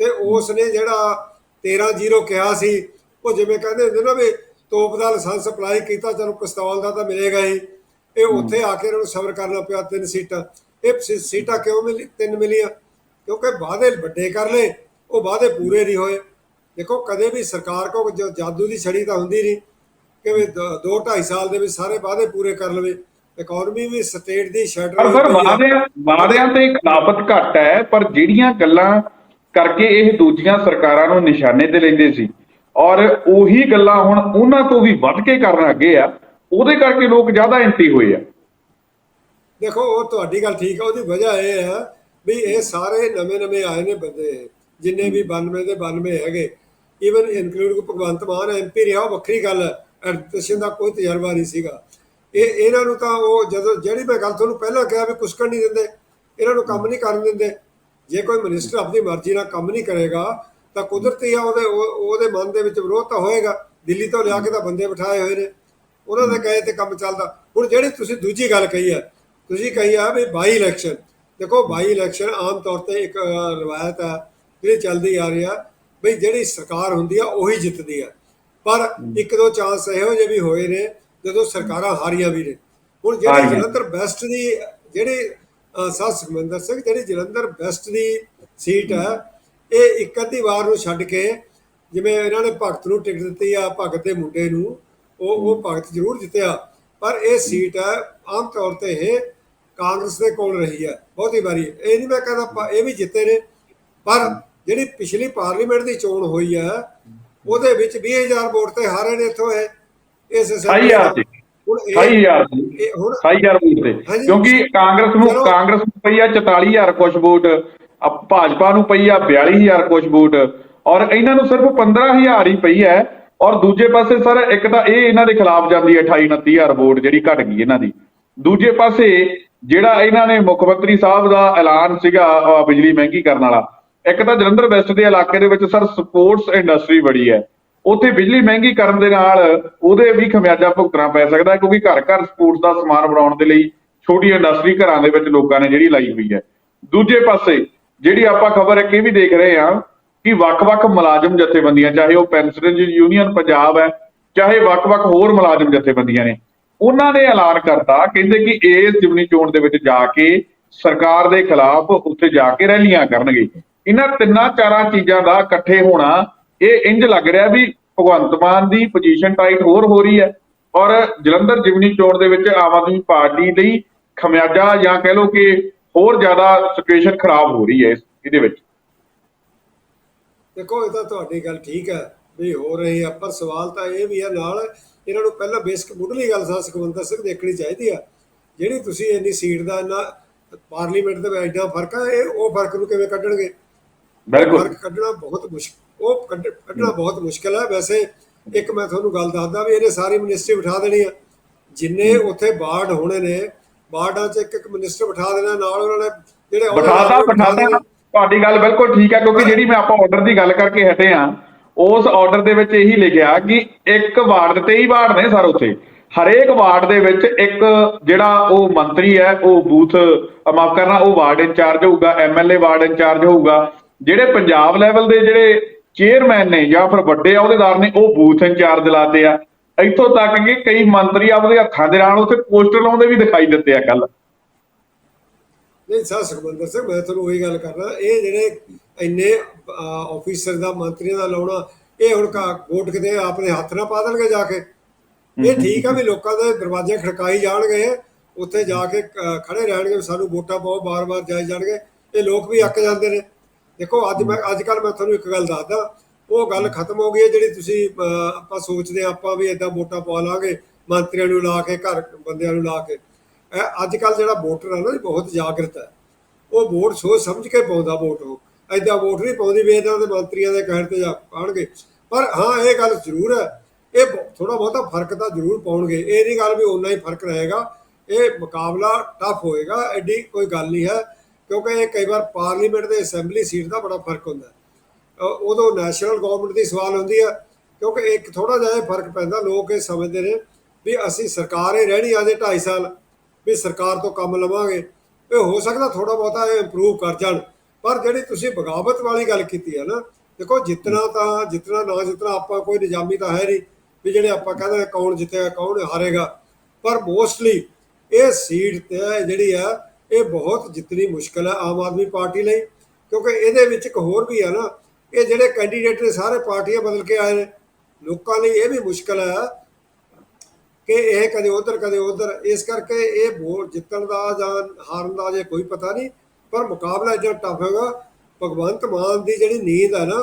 ਤੇ ਉਸ ਨੇ ਜਿਹੜਾ 13-0 ਕਿਹਾ ਸੀ ਉਹ ਜਿਵੇਂ ਕਹਿੰਦੇ ਹੁੰਦੇ ਨਾ ਵੀ ਤੋਪ ਦਾ ਲਾਇਸੈਂਸ ਅਪਲਾਈ ਕੀਤਾ ਚਲੋ ਪਿਸਤੌਲ ਦਾ ਤਾਂ ਮਿਲੇਗਾ ਹੀ। ਇਹ ਉੱਥੇ ਆ ਕੇ ਇਹਨਾਂ ਨੂੰ ਸਬਰ ਕਰਨਾ ਪਿਆ ਤਿੰਨ ਸੀਟਾਂ। ਇਹ ਸੀਟਾਂ ਕਿਉਂ ਮਿਲੀ ਤਿੰਨ ਮਿਲੀਆਂ? ਕਿਉਂਕਿ ਵਾਅਦੇ ਵੱਡੇ ਕਰ ਲਏ ਉਹ ਵਾਅਦੇ ਪੂਰੇ ਨਹੀਂ ਹੋਏ। ਦੇਖੋ ਕਦੇ ਵੀ ਸਰਕਾਰ ਕੋ ਜਾਦੂ ਦੀ ਛੜੀ ਤਾਂ ਹੁੰਦੀ ਨਹੀਂ ਕਿ ਵੀ 2 2.5 ਸਾਲ ਦੇ ਵਿੱਚ ਸਾਰੇ ਵਾਅਦੇ ਪੂਰੇ ਕਰ ਲਵੇ। ਇਕਨੋਮੀ ਵੀ ਸਟੇਟ ਦੀ ਸ਼ਟਰ ਪਰ ਵਾਅਦਿਆਂ ਵਾਅਦਿਆਂ ਤੇ ਖਿਲਾਫਤ ਘੱਟ ਹੈ ਪਰ ਜਿਹੜੀਆਂ ਗੱਲਾਂ ਕਰਕੇ ਇਹ ਦੂਜੀਆਂ ਸਰਕਾਰਾਂ ਨੂੰ ਨਿਸ਼ਾਨੇ ਤੇ ਲੈਂਦੇ ਸੀ ਔਰ ਉਹੀ ਗੱਲਾਂ ਹੁਣ ਉਹਨਾਂ ਤੋਂ ਵੀ ਵੱਧ ਕੇ ਕਰਨ ਅੱਗੇ ਆ, ਉਹਦੇ ਕਰਕੇ ਲੋਕ ਜ਼ਿਆਦਾ ਐਂਟੀ ਹੋਏ ਆ। ਦੇਖੋ, ਉਹ ਤੁਹਾਡੀ ਗੱਲ ਠੀਕ ਹੈ ਉਹਦੀ ਵਜ੍ਹਾ ਇਹ ਹੈ ਵੀ ਇਹ ਸਾਰੇ ਨਵੇਂ ਨਵੇਂ ਆਏ ਨੇ ਬੰਦੇ, ਜਿੰਨੇ ਵੀ 92 ਦੇ 92 ਹੈਗੇ। Even include Bhagwant Mann MP ਰਿਹਾ, ਉਹ ਵੱਖਰੀ ਗੱਲ ਐਡਮਿਨਿਸਟ੍ਰੇਸ਼ਨ ਦਾ ਕੋਈ ਤਜਰਬਾ ਨਹੀਂ ਸੀਗਾ। ਇਹ, ਇਹਨਾਂ ਨੂੰ ਤਾਂ ਉਹ ਜਦੋਂ, ਜਿਹੜੀ ਮੈਂ ਗੱਲ ਤੁਹਾਨੂੰ ਪਹਿਲਾਂ ਕਿਹਾ ਵੀ ਕੁਸਕਣ ਨਹੀਂ ਦਿੰਦੇ, ਇਹਨਾਂ ਨੂੰ ਕੰਮ ਨਹੀਂ ਕਰਨ ਦਿੰਦੇ। ਜੇ ਕੋਈ ਮਿਨਿਸਟਰ ਆਪਣੀ ਮਰਜ਼ੀ ਨਾਲ ਕੰਮ ਨਹੀਂ ਕਰੇਗਾ ਤਾਂ ਕੁਦਰਤੀ ਆ ਉਹਦੇ ਉਹ- ਉਹਦੇ ਮਨ ਦੇ ਵਿੱਚ ਵਿਰੋਧ ਤਾਂ ਹੋਏਗਾ। ਦਿੱਲੀ ਤੋਂ ਲਿਆ ਕੇ ਤਾਂ ਬੰਦੇ ਬਿਠਾਏ ਹੋਏ ਨੇ। ਉਹਨਾਂ ਦੇ ਕਹੇ ਤੇ ਕੰਮ ਚੱਲਦਾ। ਹੁਣ ਜਿਹੜੀ ਤੁਸੀਂ ਦੂਜੀ ਗੱਲ ਕਹੀ ਹੈ ਤੁਸੀਂ ਕਹੀ ਆ ਵੀ ਬਾਈ ਇਲੈਕਸ਼ਨ ਦੇਖੋ ਬਾਈ ਇਲੈਕਸ਼ਨ ਆਮ ਤੌਰ ਤੇ ਇੱਕ ਰਵਾਇਤ ਹੈ ਜਿਹੜੀ ਚੱਲਦੀ ਆ ਰਹੀ ਆ ਵੀ ਜਿਹੜੀ ਸਰਕਾਰ ਹੁੰਦੀ ਆ ਉਹੀ ਜਿੱਤਦੀ ਆ। ਪਰ ਇੱਕ ਦੋ ਚਾਂਸ ਇਹੋ ਜਿਹੇ ਵੀ ਹੋਏ ਨੇ ਜਦੋਂ ਸਰਕਾਰਾਂ ਹਾਰੀਆਂ ਵੀ ਨੇ। ਹੁਣ ਜਿਹੜੀ। ਜਲੰਧਰ ਬੈਸਟ ਦੀ ਜਿਹੜੀ ਸਾਧ ਸੁਖਮੰਦਰ ਸਿੰਘ ਜਿਹੜੀ ਜਲੰਧਰ ਬੈਸਟ ਦੀ ਸੀਟ ਹੈ ਇਹ ਇੱਕ ਅੱਧੀ ਵਾਰ ਨੂੰ ਛੱਡ ਕੇ ਜਿਵੇਂ ਇਹਨਾਂ ਨੇ ਭਗਤ ਨੂੰ ਟਿਕਟ ਦਿੱਤੀ ਆ ਭਗਤ ਦੇ ਮੁੰਡੇ ਨੂੰ ਉਹ ਉਹ ਭਗਤ ਜ਼ਰੂਰ ਜਿੱਤਿਆ। ਪਰ ਇਹ ਸੀਟ ਆਮ ਤੌਰ ਤੇ ਇਹ ਕਾਂਗਰਸ ਦੇ ਕੋਲ ਰਹੀ ਹੈ ਬਹੁਤੀ ਵਾਰੀ। ਇਹ ਨਹੀਂ ਮੈਂ ਕਹਿੰਦਾ ਇਹ ਵੀ ਜਿੱਤੇ ਨੇ ਪਰ ਜਿਹੜੀ ਪਿਛਲੀ ਪਾਰਲੀਮੈਂਟ ਦੀ ਚੋਣ ਹੋਈ ਹੈ ਉਹਦੇ ਵਿੱਚ 20000 ਵੋਟ ਤੇ ਹਾਰੇ ਨੇ ਇੱਥੋਂ ਇਹ। ਇਸ ਸਹੀ ਆ ਜੀ ਸਹੀ ਸਹੀ ਵੋਟ ਤੇ। ਕਿਉਂਕਿ ਕਾਂਗਰਸ ਨੂੰ। ਕਾਂਗਰਸ ਨੂੰ ਪਈ ਆ 44000 ਕੁਛ ਵੋਟ। ਆ ਭਾਜਪਾ ਨੂੰ ਪਈ ਆ 42000 ਕੁਛ ਵੋਟ ਔਰ ਇਹਨਾਂ ਨੂੰ ਸਿਰਫ 15000 ਹੀ ਪਈ ਹੈ ਔਰ ਦੂਜੇ ਪਾਸੇ ਸਰ ਇੱਕ ਤਾਂ ਇਹ ਇਹਨਾਂ ਦੇ ਖਿਲਾਫ ਜਾਂਦੀ ਹੈ 28 29000 ਵੋਟ ਜਿਹੜੀ ਘਟ ਗਈ ਇਹਨਾਂ ਦੀ। ਦੂਜੇ ਪਾਸੇ ਜਿਹੜਾ ਇਹਨਾਂ ਨੇ ਮੁੱਖ ਮੰਤਰੀ ਸਾਹਿਬ ਦਾ ਐਲਾਨ ਸੀਗਾ ਬਿਜਲੀ ਮਹਿੰਗੀ ਕਰਨ ਵਾਲਾ, ਇੱਕ ਤਾਂ ਜਲੰਧਰ ਵੈਸਟ ਦੇ ਇਲਾਕੇ ਦੇ ਵਿੱਚ ਸਰ ਸਪੋਰਟਸ ਇੰਡਸਟਰੀ ਬੜੀ ਹੈ। ਉੱਥੇ ਬਿਜਲੀ ਮਹਿੰਗੀ ਕਰਨ ਦੇ ਨਾਲ ਉਹਦੇ ਵੀ ਖਮਿਆਜਾ ਭੁਗਤਣਾ ਪੈ ਸਕਦਾ ਕਿਉਂਕਿ ਘਰ ਘਰ ਸਪੋਰਟਸ ਦਾ ਸਮਾਨ ਬਣਾਉਣ ਦੇ ਲਈ ਛੋਟੀ ਇੰਡਸਟਰੀ ਘਰਾਂ ਦੇ ਵਿੱਚ ਲੋਕਾਂ ਨੇ ਜਿਹੜੀ ਲਾਈ ਹੋਈ ਹੈ। ਦੂਜੇ ਪਾਸੇ ਜਿਹੜੀ ਆਪਾਂ ਖਬਰ ਇੱਕ ਇਹ ਵੀ ਦੇਖ ਰਹੇ ਹਾਂ ਕਿ ਵੱਖ-ਵੱਖ ਮੁਲਾਜ਼ਮ ਜਥੇਬੰਦੀਆਂ, ਚਾਹੇ ਉਹ ਪੈਨਸ਼ਨ ਯੂਨੀਅਨ ਪੰਜਾਬ ਹੈ, ਚਾਹੇ ਵੱਖ-ਵੱਖ ਹੋਰ ਮੁਲਾਜ਼ਮ ਜਥੇਬੰਦੀਆਂ ਨੇ, ਉਹਨਾਂ ਨੇ ਐਲਾਨ ਕਰਤਾ, ਕਹਿੰਦੇ ਕਿ ਇਸ ਜਿਮਨੀ ਚੋਣ ਦੇ ਵਿੱਚ ਜਾ ਕੇ ਸਰਕਾਰ ਦੇ ਖਿਲਾਫ ਉੱਥੇ ਜਾ ਕੇ ਰੈਲੀਆਂ ਕਰਨਗੇ। ਇਹਨਾਂ ਤਿੰਨਾਂ ਚਾਰਾਂ ਚੀਜ਼ਾਂ ਦਾ ਇਕੱਠੇ ਹੋਣਾ, ਇਹ ਇੰਜ ਲੱਗ ਰਿਹਾ ਵੀ ਭਗਵੰਤ ਮਾਨ ਦੀ ਪੋਜੀਸ਼ਨ ਟਾਈਟ ਹੋਰ ਹੋ ਰਹੀ ਹੈ ਔਰ ਜਲੰਧਰ ਜਿਮਨੀ ਚੋਣ ਦੇ ਵਿੱਚ ਆਮ ਆਦਮੀ ਪਾਰਟੀ ਲਈ ਖਮਿਆਜਾ ਜਾਂ ਕਹਿ ਲਓ ਕਿ ਹੋਰ ਜ਼ਿਆਦਾ ਸਿਚੁਏਸ਼ਨ ਖਰਾਬ ਹੋ ਰਹੀ ਹੈ ਇਸ ਇਹਦੇ ਵਿੱਚ। ਦੇਖੋ ਇਹ ਤਾਂ ਤੁਹਾਡੀ ਗੱਲ ਠੀਕ ਹੈ ਵੀ ਹੋ ਰਹੀ ਆ ਪਰ ਸਵਾਲ ਤਾਂ ਇਹ ਵੀ ਹੈ ਨਾਲ ਇਹਨਾਂ ਨੂੰ ਪਹਿਲਾਂ ਬੇਸਿਕ ਮੁੱਢਲੀ ਗੱਲ ਸਾਂ ਸੁਖਵੰਦਰ ਸਿੰਘ ਦੇਖਣੀ ਚਾਹੀਦੀ ਆ ਜਿਹੜੀ ਤੁਸੀਂ ਇੰਨੀ ਸੀਟ ਦਾ ਇੰਨਾ ਪਾਰਲੀਮੈਂਟ ਦੇ ਵਿੱਚ ਐਡਾ ਫ਼ਰਕ ਆ ਇਹ ਉਹ ਫ਼ਰਕ ਨੂੰ ਕਿਵੇਂ ਕੱਢਣਗੇ? ਬਿਲਕੁਲ। ਫ਼ਰਕ ਕੱਢਣਾ ਬਹੁਤ ਮੁਸ਼ਕਲ ਉਹ ਕੱਢ- ਕੱਢਣਾ ਬਹੁਤ ਮੁਸ਼ਕਲ ਹੈ। ਵੈਸੇ ਇੱਕ ਮੈਂ ਤੁਹਾਨੂੰ ਗੱਲ ਦੱਸਦਾ ਵੀ ਇਹਨੇ ਸਾਰੀ ਮਿਨਿਸਟਰੀ ਬਿਠਾ ਦੇਣੀ ਆ ਜਿੰਨੇ ਉੱਥੇ ਬਾਰਡ ਹੋਣੇ ਨੇ ਬਾਰਡਾਂ 'ਚ ਇੱਕ ਇੱਕ ਮਿਨਿਸਟਰ ਬਿਠਾ ਦੇਣਾ ਨਾਲ ਉਹਨਾਂ ਨੇ ਜਿਹੜੇ ਬਿਠਾਤਾ ਬਿਠਾਤਾ। ਤੁਹਾਡੀ ਗੱਲ ਬਿਲਕੁਲ ਠੀਕ ਹੈ ਕਿਉਂਕਿ ਜਿਹੜੀ ਮੈਂ ਆਪਾਂ ਆਰਡਰ ਦੀ ਗੱਲ ਕਰਕੇ ਹਟੇ ਆ ਉਸ ਆਰਡਰ ਦੇ ਵਿੱਚ ਇਹੀ ਲਿਖਿਆ ਕਿ ਇੱਕ ਵਾਰਡ ਤੇ ਹੀ ਵਾਰਡ ਨੇ ਸਰ ਉੱਥੇ। ਹਰੇਕ ਵਾਰਡ ਦੇ ਵਿੱਚ ਇੱਕ ਜਿਹੜਾ ਉਹ ਮੰਤਰੀ ਹੈ ਉਹ ਬੂਥ ਮਾਫ ਕਰਨਾ ਉਹ ਵਾਰਡ ਇੰਚਾਰਜ ਹੋਊਗਾ ਐਮਐਲਏ ਵਾਰਡ ਇੰਚਾਰਜ ਹੋਊਗਾ। ਜਿਹੜੇ ਪੰਜਾਬ ਲੈਵਲ ਦੇ ਜਿਹੜੇ ਚੇਅਰਮੈਨ ਨੇ ਜਾਂ ਫਿਰ ਵੱਡੇ ਅਹੁਦੇਦਾਰ ਨੇ ਉਹ ਬੂਥ ਇੰਚਾਰਜ ਲਾਤੇ ਆ। ਇੱਥੋਂ ਤੱਕ ਕਿ ਕਈ ਮੰਤਰੀ ਆਪਦੇ ਹੱਥਾਂ ਦੇ ਨਾਲ ਉੱਥੇ ਪੋਸਟਰ ਲਾਉਂਦੇ ਵੀ ਦਿਖਾਈ ਦਿੱਤੇ ਆ ਕੱਲ ਨਹੀਂ ਸਰ ਸੁਖਮੰਦਰ ਸਿੰਘ ਮੈਂ ਤੁਹਾਨੂੰ ਉਹੀ ਗੱਲ ਕਰਨਾ ਇਹ ਜਿਹੜੇ ਇੰਨੇ ਆਫੀਸਰ ਦਾ ਮੰਤਰੀਆਂ ਦਾ ਲਾਉਣਾ ਇਹ ਹੁਣ ਕਾ ਵੋਟ ਕਿਤੇ ਆਪਣੇ ਹੱਥ ਨਾਲ ਪਾ ਦੇਣਗੇ ਜਾ ਕੇ? ਇਹ ਠੀਕ ਆ ਵੀ ਲੋਕਾਂ ਦੇ ਦਰਵਾਜ਼ੇ ਖੜਕਾਈ ਜਾਣਗੇ ਉੱਥੇ ਜਾ ਕੇ ਖੜੇ ਰਹਿਣਗੇ ਸਾਨੂੰ ਵੋਟਾਂ ਪਾਓ ਬਾਰ-ਬਾਰ ਜਾਈ ਜਾਣਗੇ। ਇਹ ਲੋਕ ਵੀ ਅੱਕ ਜਾਂਦੇ ਨੇ। ਦੇਖੋ ਅੱਜ ਮੈਂ ਅੱਜ ਕੱਲ ਮੈਂ ਤੁਹਾਨੂੰ ਇੱਕ ਗੱਲ ਦੱਸਦਾ। ਉਹ ਗੱਲ ਖਤਮ ਹੋ ਗਈ ਹੈ ਜਿਹੜੀ ਤੁਸੀਂ ਆਪਾਂ ਸੋਚਦੇ ਹਾਂ ਆਪਾਂ ਵੀ ਇਦਾਂ ਵੋਟਾਂ ਪਾ ਲਾਂਗੇ, ਮੰਤਰੀਆਂ ਨੂੰ ਲਾ ਕੇ, ਘਰ ਬੰਦਿਆਂ ਨੂੰ ਲਾ ਕੇ। ਇਹ ਅੱਜ ਕੱਲ ਜਿਹੜਾ ਵੋਟਰ ਹੈ ਨਾ, ਇਹ ਬਹੁਤ ਜਾਗਰਤ ਹੈ। ਉਹ ਵੋਟ ਸੋਚ ਸਮਝ ਕੇ ਪਾਉਂਦਾ ਵੋਟ ਉਹ। ਐਦਾਂ ਵੋਟ ਨਹੀਂ ਪਾਉਂਦੀ ਵੀ ਇਹਨਾਂ ਦੇ ਮੰਤਰੀਆਂ ਦੇ ਕਹਿਣ ਤੇ ਜਾ ਪਾਣਗੇ ਪਰ ਹਾਂ, ਇਹ ਗੱਲ ਜ਼ਰੂਰ ਹੈ। ਇਹ ਥੋੜਾ ਬਹੁਤਾ ਫ਼ਰਕ ਤਾਂ ਜ਼ਰੂਰ ਪਾਉਣਗੇ। ਇਹ ਨਹੀਂ ਗੱਲ ਵੀ ਓਨਾ ਹੀ ਫ਼ਰਕ ਰਹੇਗਾ। ਇਹ ਮੁਕਾਬਲਾ ਟਫ ਹੋਏਗਾ। ਐਡੀ ਕੋਈ ਗੱਲ ਨਹੀਂ ਹੈ। ਕਿਉਂਕਿ ਇਹ ਕਈ ਵਾਰ ਪਾਰਲੀਮੈਂਟ ਦੇ ਅਸੈਂਬਲੀ ਸੀਟ ਦਾ ਬੜਾ ਫ਼ਰਕ ਹੁੰਦਾ ਉਦੋਂ ਨੈਸ਼ਨਲ ਗਵਰਨਮੈਂਟ ਦੀ ਸਵਾਲ ਹੁੰਦੀ ਹੈ ਕਿਉਂਕਿ ਇੱਕ ਥੋੜਾ ਜਿਹਾ ਇਹ ਫ਼ਰਕ ਪੈਂਦਾ, ਲੋਕ ਇਹ ਸਮਝਦੇ ਨੇ ਵੀ ਅਸੀਂ ਸਰਕਾਰ ਹੀ ਰਹਿਣੀ ਆਜੇ 2.5 ਸਾਲ, ਵੀ ਸਰਕਾਰ ਤੋਂ ਕੰਮ ਲਵਾਂਗੇ। ਇਹ ਹੋ ਸਕਦਾ ਥੋੜਾ ਬਹੁਤਾ ਇਹ ਇੰਪਰੂਵ ਕਰ ਜਾਣ, ਪਰ ਜਿਹੜੀ ਤੁਸੀਂ ਬਗਾਵਤ ਵਾਲੀ ਗੱਲ ਕੀਤੀ ਹੈ ਨਾ, ਦੇਖੋ ਜਿੱਤਣਾ ਤਾਂ ਜਿੱਤਣਾ ਨਾ ਜਿੱਤਣਾ ਆਪਾਂ ਕੋਈ ਨਿਜ਼ਾਮੀ ਤਾਂ ਹੈ ਨਹੀਂ, ਵੀ ਜਿਹੜੇ ਆਪਾਂ ਕਹਿੰਦੇ ਕੌਣ ਜਿੱਤੇਗਾ, ਕੌਣ ਹਾਰੇਗਾ। ਪਰ ਮੋਸਟਲੀ ਇਹ ਸੀਟ ਤੇ ਜਿਹੜੀ ਆ, ਇਹ ਬਹੁਤ ਜਿੱਤਣੀ ਮੁਸ਼ਕਲ ਹੈ ਆਮ ਆਦਮੀ ਪਾਰਟੀ ਲਈ, ਕਿਉਂਕਿ ਇਹਦੇ ਵਿੱਚ ਇੱਕ ਹੋਰ ਵੀ ਹੈ ਨਾ ਇਹ ਜਿਹੜੇ ਕੈਂਡੀਡੇਟ ਨੇ ਸਾਰੇ ਪਾਰਟੀਆਂ ਬਦਲ ਕੇ ਆਏ ਨੇ ਲੋਕਾਂ ਲਈ ਇਹ ਵੀ ਮੁਸ਼ਕਲ ਹੈ ਕਿ ਇਹ ਕਦੇ ਉਧਰ ਕਦੇ ਉਧਰ। ਇਸ ਕਰਕੇ ਇਹ ਵੋਟ ਜਿੱਤਣ ਦਾ ਜਾਂ ਹਾਰਨ ਦਾ ਜੇ ਕੋਈ ਪਤਾ ਨਹੀਂ ਪਰ ਮੁਕਾਬਲਾ ਜਿਹੜਾ ਟਫ ਹੈਗਾ। ਭਗਵੰਤ ਮਾਨ ਦੀ ਜਿਹੜੀ ਨੀਂਦ ਹੈ ਨਾ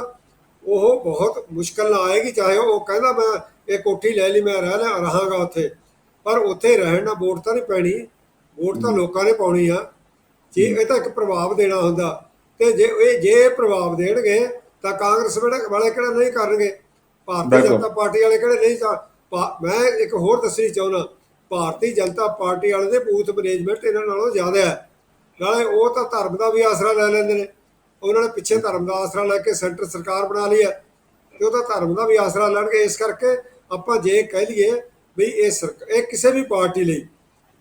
ਉਹ ਬਹੁਤ ਮੁਸ਼ਕਲ ਨਾਲ ਆਏਗੀ ਚਾਹੇ ਉਹ ਕਹਿੰਦਾ ਮੈਂ ਇਹ ਕੋਠੀ ਲੈ ਲਈ ਮੈਂ ਰਹਿ ਲਿਆ ਰਹਾਂਗਾ ਉੱਥੇ। ਪਰ ਉੱਥੇ ਰਹਿਣ ਨਾਲ ਵੋਟ ਤਾਂ ਨਹੀਂ ਪੈਣੀ ਵੋਟ ਤਾਂ ਲੋਕਾਂ ਨੇ ਪਾਉਣੀ ਆ। ਜੀ ਇਹ ਤਾਂ ਇੱਕ ਪ੍ਰਭਾਵ ਦੇਣਾ ਹੁੰਦਾ ਤੇ ਜੇ ਇਹ ਜੇ ਪ੍ਰਭਾਵ ਦੇਣਗੇ ਤਾਂ ਕਾਂਗਰਸ ਵਾਲੇ ਕਿਹੜਾ ਨਹੀਂ ਕਰਨਗੇ? ਭਾਰਤੀ ਬਿਲਕੁਲ। ਜਨਤਾ ਪਾਰਟੀ ਵਾਲੇ ਕਿਹੜੇ ਨਹੀਂ ਭਾ- ਮੈਂ ਇੱਕ ਹੋਰ ਦੱਸਣੀ ਚਾਹੁੰਦਾ ਭਾਰਤੀ ਜਨਤਾ ਪਾਰਟੀ ਵਾਲੇ ਦੇ ਬੂਥ ਮੈਨੇਜਮੈਂਟ ਇਹਨਾਂ ਨਾਲੋਂ ਜ਼ਿਆਦਾ ਹੈ। ਨਾਲੇ ਉਹ ਤਾਂ ਧਰਮ ਦਾ ਵੀ ਆਸਰਾ ਲੈ ਲੈਂਦੇ ਨੇ। ਉਹਨਾਂ ਨੇ ਪਿੱਛੇ ਧਰਮ ਦਾ ਆਸਰਾ ਲੈ ਕੇ ਸੈਂਟਰ ਸਰਕਾਰ ਬਣਾ ਲਈ ਹੈ ਤੇ ਉਹ ਤਾਂ ਧਰਮ ਦਾ ਵੀ ਆਸਰਾ ਲੈਣਗੇ। ਇਸ ਕਰਕੇ ਆਪਾਂ ਜੇ ਕਹਿ ਲਈਏ ਵੀ ਇਹ ਸਰਕ- ਇਹ ਕਿਸੇ ਵੀ ਪਾਰਟੀ ਲਈ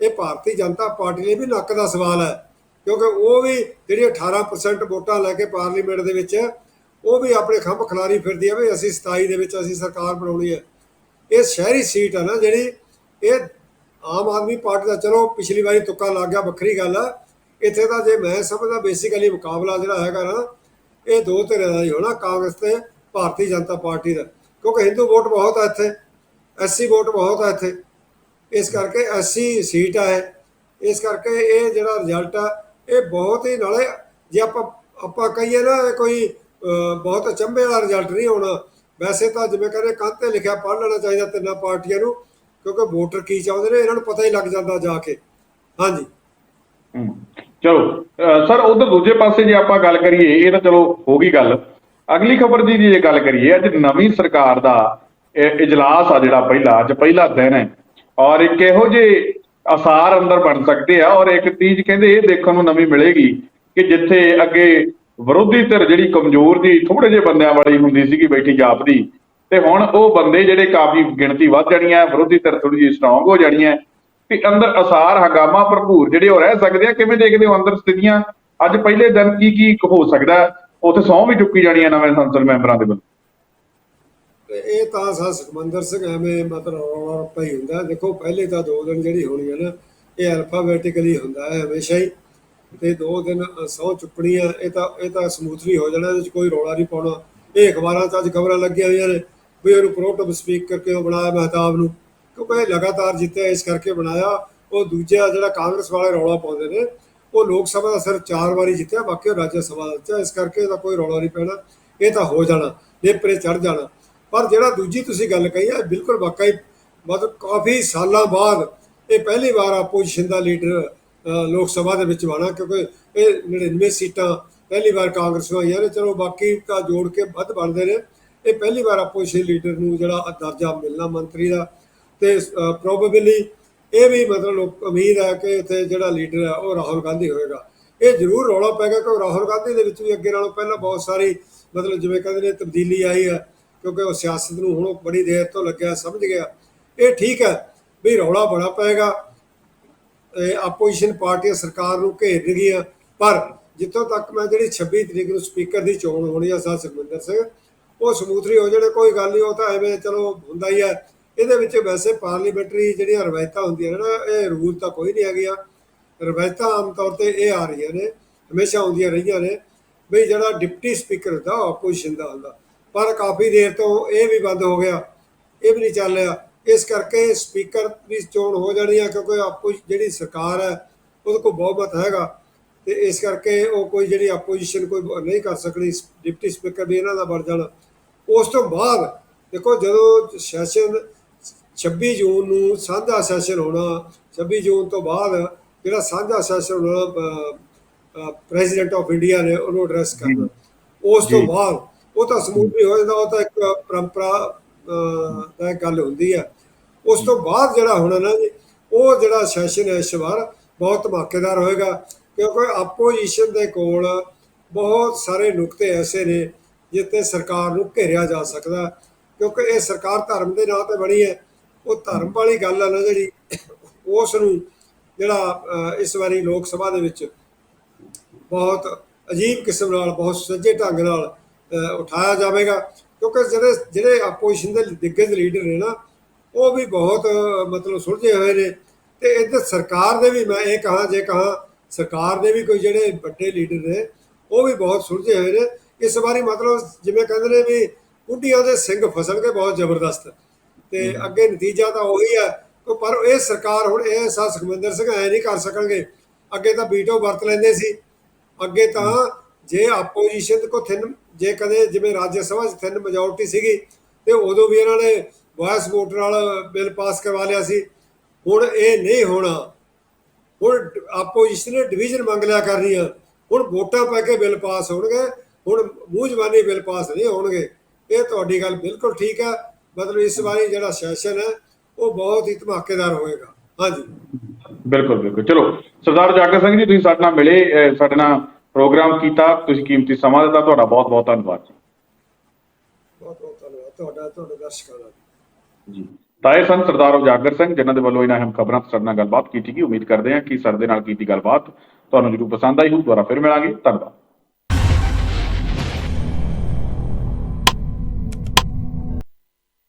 ਇਹ ਭਾਰਤੀ ਜਨਤਾ ਪਾਰਟੀ ਲਈ ਵੀ ਨੱਕ ਦਾ ਸਵਾਲ ਹੈ। ਕਿਉਂਕਿ ਉਹ ਵੀ ਜਿਹੜੀ 18% ਵੋਟਾਂ ਲੈ ਕੇ ਪਾਰਲੀਮੈਂਟ ਦੇ ਵਿੱਚ ਉਹ ਵੀ ਆਪਣੇ ਖੰਭ ਖਿਲਾਰੀ ਫਿਰਦੀ ਹੈ ਵੀ ਅਸੀਂ 27 ਦੇ ਵਿੱਚ ਅਸੀਂ ਸਰਕਾਰ ਬਣਾਉਣੀ ਹੈ ਇਹ ਸ਼ਹਿਰੀ ਸੀਟ ਆ ਨਾ ਜਿਹੜੀ, ਇਹ ਆਮ ਆਦਮੀ ਪਾਰਟੀ ਦਾ ਚਲੋ ਪਿਛਲੀ ਵਾਰੀ ਤੁੱਕਾ ਲੱਗ ਗਿਆ, ਵੱਖਰੀ ਗੱਲ ਆ। ਇੱਥੇ ਤਾਂ ਜੇ ਮੈਂ ਸਮਝਦਾ ਬੇਸਿਕਲੀ ਮੁਕਾਬਲਾ ਜਿਹੜਾ ਹੈਗਾ ਨਾ, ਇਹ ਦੋ ਧਿਰਾਂ ਦਾ ਹੀ ਹੋਣਾ, ਕਾਂਗਰਸ ਤੇ ਭਾਰਤੀ ਜਨਤਾ ਪਾਰਟੀ ਦਾ। ਕਿਉਂਕਿ ਹਿੰਦੂ ਵੋਟ ਬਹੁਤ ਆ ਇੱਥੇ ਐਸਸੀ ਵੋਟ ਬਹੁਤ ਆ ਇੱਥੇ। ਇਸ ਕਰਕੇ ਐਸਸੀ ਸੀਟ ਆ ਇਸ ਕਰਕੇ ਇਹ ਜਿਹੜਾ ਰਿਜ਼ਲਟ ਆ, ਇਹ ਬਹੁਤ ਹੀ ਨਾਲੇ ਜੇ ਆਪਾਂ ਆਪਾਂ ਕਹੀਏ ਨਾ ਇਹ ਕੋਈ ਬਹੁਤ ਅਚੰਭੇ ਵਾਲਾ ਰਿਜ਼ਲਟ ਨਹੀਂ ਹੋਣਾ। ਵੈਸੇ ਤਾਂ ਜਿਵੇਂ ਕਹਿੰਦੇ ਕੰਧ ਤੇ ਲਿਖਿਆ ਪੜ੍ਹ ਲੈਣਾ ਚਾਹੀਦਾ ਤਿੰਨਾਂ ਪਾਰਟੀਆਂ ਨੂੰ, ਕਿਉਂਕਿ ਵੋਟਰ ਕੀ ਚਾਹੁੰਦੇ ਨੇ, ਇਹਨਾਂ ਨੂੰ ਪਤਾ ਹੀ ਲੱਗ ਜਾਂਦਾ ਜਾ ਕੇ। ਹਾਂਜੀ। ਚਲੋ ਸਰ, ਉਧਰ ਦੂਜੇ ਪਾਸੇ ਜੇ ਆਪਾਂ ਗੱਲ ਕਰੀਏ, ਇਹ ਤਾਂ ਚਲੋ ਹੋ ਗਈ ਗੱਲ। ਅਗਲੀ ਖਬਰ ਦੀ ਜੇ ਗੱਲ ਕਰੀਏ, ਅੱਜ ਨਵੀਂ ਸਰਕਾਰ ਦਾ ਇਜਲਾਸ ਆ ਜਿਹੜਾ ਪਹਿਲਾ, ਅੱਜ ਪਹਿਲਾ ਦਿਨ ਹੈ। ਔਰ ਇੱਕ ਇਹੋ ਜਿਹੇ ਅਸਾਰ ਅੰਦਰ ਬਣ ਸਕਦੇ ਆ, ਔਰ ਇੱਕ ਚੀਜ਼ ਕਹਿੰਦੇ ਇਹ ਦੇਖਣ ਨੂੰ ਨਵੀਂ ਮਿਲੇਗੀ ਕਿ ਜਿੱਥੇ ਅੱਗੇ ਵਿਰੋਧੀ ਧਿਰ ਜਿਹੜੀ ਕਮਜ਼ੋਰ ਦੀ ਥੋੜੇ ਜਿਹੇ ਬੰਦਿਆਂ ਵਾਲੀ ਹੁੰਦੀ ਸੀਗੀ ਬੈਠੀ ਜਾਪਦੀ ਤੇ ਹੁਣ ਉਹ ਬੰਦੇ ਜਿਹੜੇ ਕਾਫੀ ਗਿਣਤੀ ਵੱਧ ਜਾਣੀ ਹੈ, ਵਿਰੋਧੀ ਧਿਰ ਥੋੜੀ ਜਿਹੀ ਸਟਰੋਂਗ ਹੋ ਜਾਣੀ ਹੈ ਕਿ ਅੰਦਰ ਅਸਾਰ ਹੰਗਾਮਾ ਭਰਪੂਰ ਜਿਹੜੇ ਉਹ ਰਹਿ ਸਕਦੇ ਆ, ਕਿਵੇਂ ਦੇਖਦੇ ਹੋ ਅੰਦਰ ਸਥਿਤੀਆਂ? ਅੱਜ ਪਹਿਲੇ ਦਿਨ ਕੀ ਕੀ ਹੋ ਸਕਦਾ ਉੱਥੇ ਸਹੁੰ ਵੀ ਚੁੱਕੀ ਜਾਣੀ ਹੈ ਨਵੇਂ ਸੰਸਦ ਮੈਂਬਰਾਂ ਦੇ ਵੱਲੋਂ। ਇਹ ਤਾਂ ਸਾ ਸੁਖਮੰਦਰ ਸਿੰਘ ਐਵੇਂ ਮਤਲਬ ਰੌਲਾ ਰੱਪਾ ਹੁੰਦਾ ਦੇਖੋ, ਪਹਿਲੇ ਤਾਂ ਦੋ ਦਿਨ ਜਿਹੜੀ ਹੋਣੀ ਹੈ ਨਾ, ਇਹ ਅਲਫਾਬੈਟਿਕਲੀ ਹੁੰਦਾ ਹੈ ਹਮੇਸ਼ਾ ਹੀ। ਤੇ ਦੋ ਦਿਨ ਸਹੁੰ ਚੁੱਕਣੀ ਆ ਇਹ ਤਾਂ ਇਹ ਤਾਂ ਸਮੂਥਲੀ ਹੋ ਜਾਣਾ, ਇਹਦੇ ਵਿੱਚ ਕੋਈ ਰੌਲਾ ਨਹੀਂ ਪਾਉਣਾ। ਇਹ ਅਖਬਾਰਾਂ 'ਚ ਅੱਜ ਖਬਰਾਂ ਲੱਗੀਆਂ ਹੋਈਆਂ ਨੇ, ਵੀ ਉਹਨੂੰ ਪ੍ਰੋਟਮ ਸਪੀਕ ਕਰਕੇ ਉਹ ਬਣਾਇਆ ਮਹਿਤਾਬ ਨੂੰ। ਕਿਉਂਕਿ ਇਹ ਲਗਾਤਾਰ ਜਿੱਤਿਆ, ਇਸ ਕਰਕੇ ਬਣਾਇਆ। ਉਹ ਦੂਜਾ ਜਿਹੜਾ ਕਾਂਗਰਸ ਵਾਲੇ ਰੌਲਾ ਪਾਉਂਦੇ ਨੇ, ਉਹ ਲੋਕ ਸਭਾ ਦਾ ਸਿਰਫ ਚਾਰ ਵਾਰੀ ਜਿੱਤਿਆ, ਬਾਕੀ ਉਹ ਰਾਜ ਸਭਾ ਦਾ ਜਿੱਤਿਆ। ਇਸ ਕਰਕੇ ਇਹਦਾ ਕੋਈ ਰੌਲਾ ਨਹੀਂ ਪੈਣਾ। ਇਹ ਤਾਂ ਹੋ ਜਾਣਾ, ਨੇਪਰੇ ਚੜ ਜਾਣਾ। ਪਰ ਜਿਹੜਾ ਦੂਜੀ ਤੁਸੀਂ ਗੱਲ ਕਹੀ ਹੈ ਬਿਲਕੁਲ ਵਾਕਈ, ਮਤਲਬ ਕਾਫੀ ਸਾਲਾਂ ਬਾਅਦ, ਇਹ ਪਹਿਲੀ ਵਾਰ ਆਪੋਜੀਸ਼ਨ ਦਾ ਲੀਡਰ ਲੋਕ ਸਭਾ ਦੇ ਵਿੱਚ ਬਣਾ ਕਿਉਂਕਿ ਇਹ 99 ਸੀਟਾਂ ਪਹਿਲੀ ਵਾਰ ਕਾਂਗਰਸ ਨੂੰ ਆਈਆਂ ਨੇ, ਚਲੋ ਬਾਕੀ ਤਾਂ ਜੋੜ ਕੇ ਵੱਧ ਬਣਦੇ ਨੇ। ਇਹ ਪਹਿਲੀ ਵਾਰ ਆਪੋਜੀਸ਼ਨ ਲੀਡਰ ਨੂੰ ਜਿਹੜਾ ਦਰਜਾ ਮਿਲਣਾ ਮੰਤਰੀ ਦਾ। ਤੇ ਪ੍ਰੋਬੇਬਲੀ ਇਹ ਵੀ ਮਤਲਬ ਲੋਕ, ਉਮੀਦ ਹੈ ਕਿ ਇੱਥੇ ਜਿਹੜਾ ਲੀਡਰ ਹੈ ਉਹ ਰਾਹੁਲ ਗਾਂਧੀ ਹੋਏਗਾ। ਇਹ ਜ਼ਰੂਰ ਰੌਲਾ ਪੈਗਾ ਕਿ ਰਾਹੁਲ ਗਾਂਧੀ ਦੇ ਵਿੱਚ ਵੀ ਅੱਗੇ ਨਾਲੋਂ ਪਹਿਲਾਂ ਬਹੁਤ ਸਾਰੀ ਮਤਲਬ ਜਿਵੇਂ ਕਹਿੰਦੇ ਨੇ ਤਬਦੀਲੀ ਆਈ ਹੈ, ਕਿਉਂਕਿ ਉਹ ਸਿਆਸਤ ਨੂੰ ਹੁਣ ਉਹ ਬੜੀ ਦੇਰ ਤੋਂ ਲੱਗਿਆ, ਸਮਝ ਗਿਆ। ਇਹ ਠੀਕ ਹੈ ਵੀ ਰੌਲਾ ਬੜਾ ਪਏਗਾ ਆਪੋਜੀਸ਼ਨ ਪਾਰਟੀਆਂ ਸਰਕਾਰ ਨੂੰ ਘੇਰਨਗੀਆਂ ਪਰ ਜਿੱਥੋਂ ਤੱਕ ਮੈਂ ਜਿਹੜੀ 26 ਤਰੀਕ ਨੂੰ ਸਪੀਕਰ ਦੀ ਚੋਣ ਹੋਣੀ ਆ ਸਾ ਸੁਖਮਿੰਦਰ ਸਿੰਘ, ਉਹ ਸਮੂਥਲੀ ਹੋ ਜਾਣੇ, ਕੋਈ ਗੱਲ ਨਹੀਂ ਉਹ ਤਾਂ ਐਵੇਂ ਚਲੋ ਹੁੰਦਾ ਹੀ ਹੈ ਇਹਦੇ ਵਿੱਚ ਵੈਸੇ ਪਾਰਲੀਮੈਂਟਰੀ ਜਿਹੜੀਆਂ ਰਵਾਇਤਾਂ ਹੁੰਦੀਆਂ ਨੇ ਨਾ, ਇਹ ਰੂਲ ਤਾਂ ਕੋਈ ਨਹੀਂ ਹੈਗੀਆਂ। ਰਵਾਇਤਾਂ ਆਮ ਤੌਰ ਤੇ ਇਹ ਆ ਰਹੀਆਂ ਨੇ, ਹਮੇਸ਼ਾ ਆਉਂਦੀਆਂ ਰਹੀਆਂ ਨੇ, ਵੀ ਜਿਹੜਾ ਡਿਪਟੀ ਸਪੀਕਰ ਹੁੰਦਾ, ਉਹ ਆਪੋਜੀਸ਼ਨ ਦਾ ਹੁੰਦਾ। ਪਰ ਕਾਫੀ ਦੇਰ ਤੋਂ ਇਹ ਵੀ ਬੰਦ ਹੋ ਗਿਆ, ਇਹ ਵੀ ਨਹੀਂ ਚੱਲ ਰਿਹਾ। ਇਸ ਕਰਕੇ ਸਪੀਕਰ ਦੀ ਚੋਣ ਹੋ ਜਾਣੀ ਆ ਕਿਉਂਕਿ ਆਪੋ ਜਿਹੜੀ ਸਰਕਾਰ ਹੈ ਉਹਦੇ ਕੋਲ ਬਹੁਮਤ ਹੈਗਾ। ਤੇ ਇਸ ਕਰਕੇ ਉਹ ਕੋਈ ਜਿਹੜੀ ਆਪੋਜੀਸ਼ਨ ਕੋਈ ਨਹੀਂ ਕਰ ਸਕਦੀ ਡਿਪਟੀ ਸਪੀਕਰ ਵੀ ਇਹਨਾਂ ਦਾ ਬਣ ਜਾਣਾ। ਉਸ ਤੋਂ ਬਾਅਦ ਦੇਖੋ ਜਦੋਂ ਸੈਸ਼ਨ 26 ਜੂਨ ਨੂੰ ਸਾਂਝਾ ਸੈਸ਼ਨ ਹੋਣਾ 26 ਜੂਨ ਤੋਂ ਬਾਅਦ ਜਿਹੜਾ ਸਾਂਝਾ ਸੈਸ਼ਨ ਹੋਣਾ ਪ੍ਰੈਜ਼ੀਡੈਂਟ ਆਫ ਇੰਡੀਆ ਨੇ ਉਹਨੂੰ ਐਡਰੈਸ ਕਰਨਾ। ਉਸ ਤੋਂ। ਬਾਅਦ ਉਹ ਤਾਂ ਸਮੂਥਲੀ ਹੋ ਜਾਂਦਾ ਉਹ ਤਾਂ ਇੱਕ ਪਰੰਪਰਾ ਦਾ ਗੱਲ ਹੁੰਦੀ ਹੈ ਉਸ ਤੋਂ ਬਾਅਦ ਜਿਹੜਾ ਹੋਣਾ ਨਾ ਉਹ ਜਿਹੜਾ ਸੈਸ਼ਨ ਹੈ ਇਸ ਵਾਰ ਬਹੁਤ ਧਮਾਕੇਦਾਰ ਹੋਏਗਾ। ਕਿਉਂਕਿ ਆਪੋਜੀਸ਼ਨ ਦੇ ਕੋਲ ਬਹੁਤ ਸਾਰੇ ਨੁਕਤੇ ਐਸੇ ਨੇ ਜਿੱਤੇ ਸਰਕਾਰ ਨੂੰ ਘੇਰਿਆ ਜਾ ਸਕਦਾ। ਕਿਉਂਕਿ ਇਹ ਸਰਕਾਰ ਧਰਮ ਦੇ ਨਾਂ ਤੇ ਬਣੀ ਹੈ। ਉਹ ਧਰਮ ਵਾਲੀ ਗੱਲ ਹੈ ਨਾ ਜਿਹੜੀ ਉਸ ਨੂੰ ਜਿਹੜਾ ਅ, ਇਸ ਵਾਰੀ ਲੋਕ ਸਭਾ ਦੇ ਵਿੱਚ ਬਹੁਤ ਅਜੀਬ ਕਿਸਮ ਨਾਲ ਬਹੁਤ ਸੱਜੇ ਢੰਗ ਨਾਲ ਉਠਾਇਆ ਜਾਵੇਗਾ। ਕਿਉਂਕਿ ਜਿਹੜੇ ਜਿਹੜੇ ਆਪੋਜੀਸ਼ਨ ਦੇ ਦਿੱਗਜ ਲੀਡਰ ਨੇ ਨਾ ਉਹ ਵੀ ਬਹੁਤ ਮਤਲਬ ਸੁਲਝੇ ਹੋਏ ਨੇ। ਤੇ ਇੱਧਰ ਸਰਕਾਰ ਦੇ ਵੀ ਮੈਂ ਇਹ ਕਹਾਂ ਜੇ ਕਹਾਂ ਸਰਕਾਰ ਦੇ ਵੀ ਕੋਈ ਜਿਹੜੇ ਵੱਡੇ ਲੀਡਰ ਨੇ ਉਹ ਵੀ ਬਹੁਤ ਸੁਲਝੇ ਹੋਏ ਨੇ। ਇਸ ਵਾਰੀ ਮਤਲਬ ਜਿਵੇਂ ਕਹਿੰਦੇ ਨੇ ਵੀ ਕੁੱਡੀਆਂ ਦੇ ਸਿੰਘ ਫਸਣਗੇ ਬਹੁਤ ਜ਼ਬਰਦਸਤ। ਤੇ ਅੱਗੇ ਨਤੀਜਾ ਤਾਂ ਉਹੀ ਹੈ ਕਿ ਪਰ ਇਹ ਸਰਕਾਰ ਹੁਣ ਇਹ ਸਾ ਸੁਖਮੰਦਰ ਸਿੰਘ ਐ ਨਹੀਂ ਕਰ ਸਕਣਗੇ। ਅੱਗੇ ਤਾਂ ਵੀਟੋ ਵਰਤ ਲੈਂਦੇ ਸੀ। ਅੱਗੇ ਤਾਂ ਜੇ ਆਪੋਜੀਸ਼ਨ ਕੋ ਥਿੰਨ ਜੇ ਕਦੇ ਜਿਵੇਂ ਰਾਜ ਸਭਾ 'ਚ ਥਿੰਨ ਮੈਜੋਰਟੀ ਸੀਗੀ ਤੇ ਉਦੋਂ ਵੀ ਇਹਨਾਂ ਨੇ ਵਾਇਸ ਵੋਟ ਨਾਲ ਬਿੱਲ ਪਾਸ ਕਰਵਾ ਲਿਆ ਸੀ। ਹੁਣ ਇਹ ਨਹੀਂ ਹੋਣਾ। ਹੁਣ ਆਪੋਜੀਸ਼ਨ ਨੇ ਡਿਵੀਜ਼ਨ ਮੰਗ ਲਿਆ ਕਰਨੀ ਆ। ਹੁਣ ਵੋਟਾਂ ਪੈ ਕੇ ਬਿੱਲ ਪਾਸ ਹੋਣਗੇ। ਹੁਣ ਮੂੰਹ ਜ਼ਬਾਨੀ ਬਿੱਲ ਪਾਸ ਨਹੀਂ ਹੋਣਗੇ। ਇਹ ਤੁਹਾਡੀ ਗੱਲ ਬਿਲਕੁਲ ਠੀਕ ਹੈ ਮਤਲਬ ਇਸ ਵਾਰੀ ਜਿਹੜਾ ਸੈਸ਼ਨ ਹੈ, ਉਹ ਬਹੁਤ ਹੀ ਧਮਾਕੇਦਾਰ ਹੋਏਗਾ। ਹਾਂਜੀ। ਬਿਲਕੁਲ ਬਿਲਕੁਲ। ਚਲੋ, ਸਰਦਾਰ ਜਾਗਰ ਸਿੰਘ ਜੀ, ਤੁਸੀਂ ਸਾਡੇ ਨਾਲ ਮਿਲੇ ਸਾਡੇ ਨਾਲ ਪ੍ਰੋਗਰਾਮ ਕੀਤਾ ਤੁਸੀਂ ਕੀਮਤੀ ਸਮਾਂ ਦਿੱਤਾ ਤੁਹਾਡਾ ਬਹੁਤ ਬਹੁਤ ਧੰਨਵਾਦ ਜੀ। ਬਹੁਤ ਬਹੁਤ ਧੰਨਵਾਦ ਤੁਹਾਡਾ ਤੁਹਾਡੇ ਦਰਸ਼ਕਾਂ ਦਾ। ਜੀ। ਤਾਂ ਇਹ ਸਨ ਸਰਦਾਰ ਉਜਾਗਰ ਸਿੰਘ ਜਿਨ੍ਹਾਂ ਦੇ ਵੱਲੋਂ ਇਹਨਾਂ ਅਹਿਮ ਖਬਰਾਂ ਤੋਂ ਸਾਡੇ ਨਾਲ ਗੱਲਬਾਤ ਕੀਤੀ ਗਈ। ਉਮੀਦ ਕਰਦੇ ਹਾਂ ਕਿ ਸਰ ਦੇ ਨਾਲ ਕੀਤੀ ਗੱਲਬਾਤ ਤੁਹਾਨੂੰ ਜਰੂਰ ਪਸੰਦ ਆਈ ਹੋਊ। ਦੁਬਾਰਾ ਫਿਰ ਮਿਲਾਂਗੇ। ਧੰਨਵਾਦ।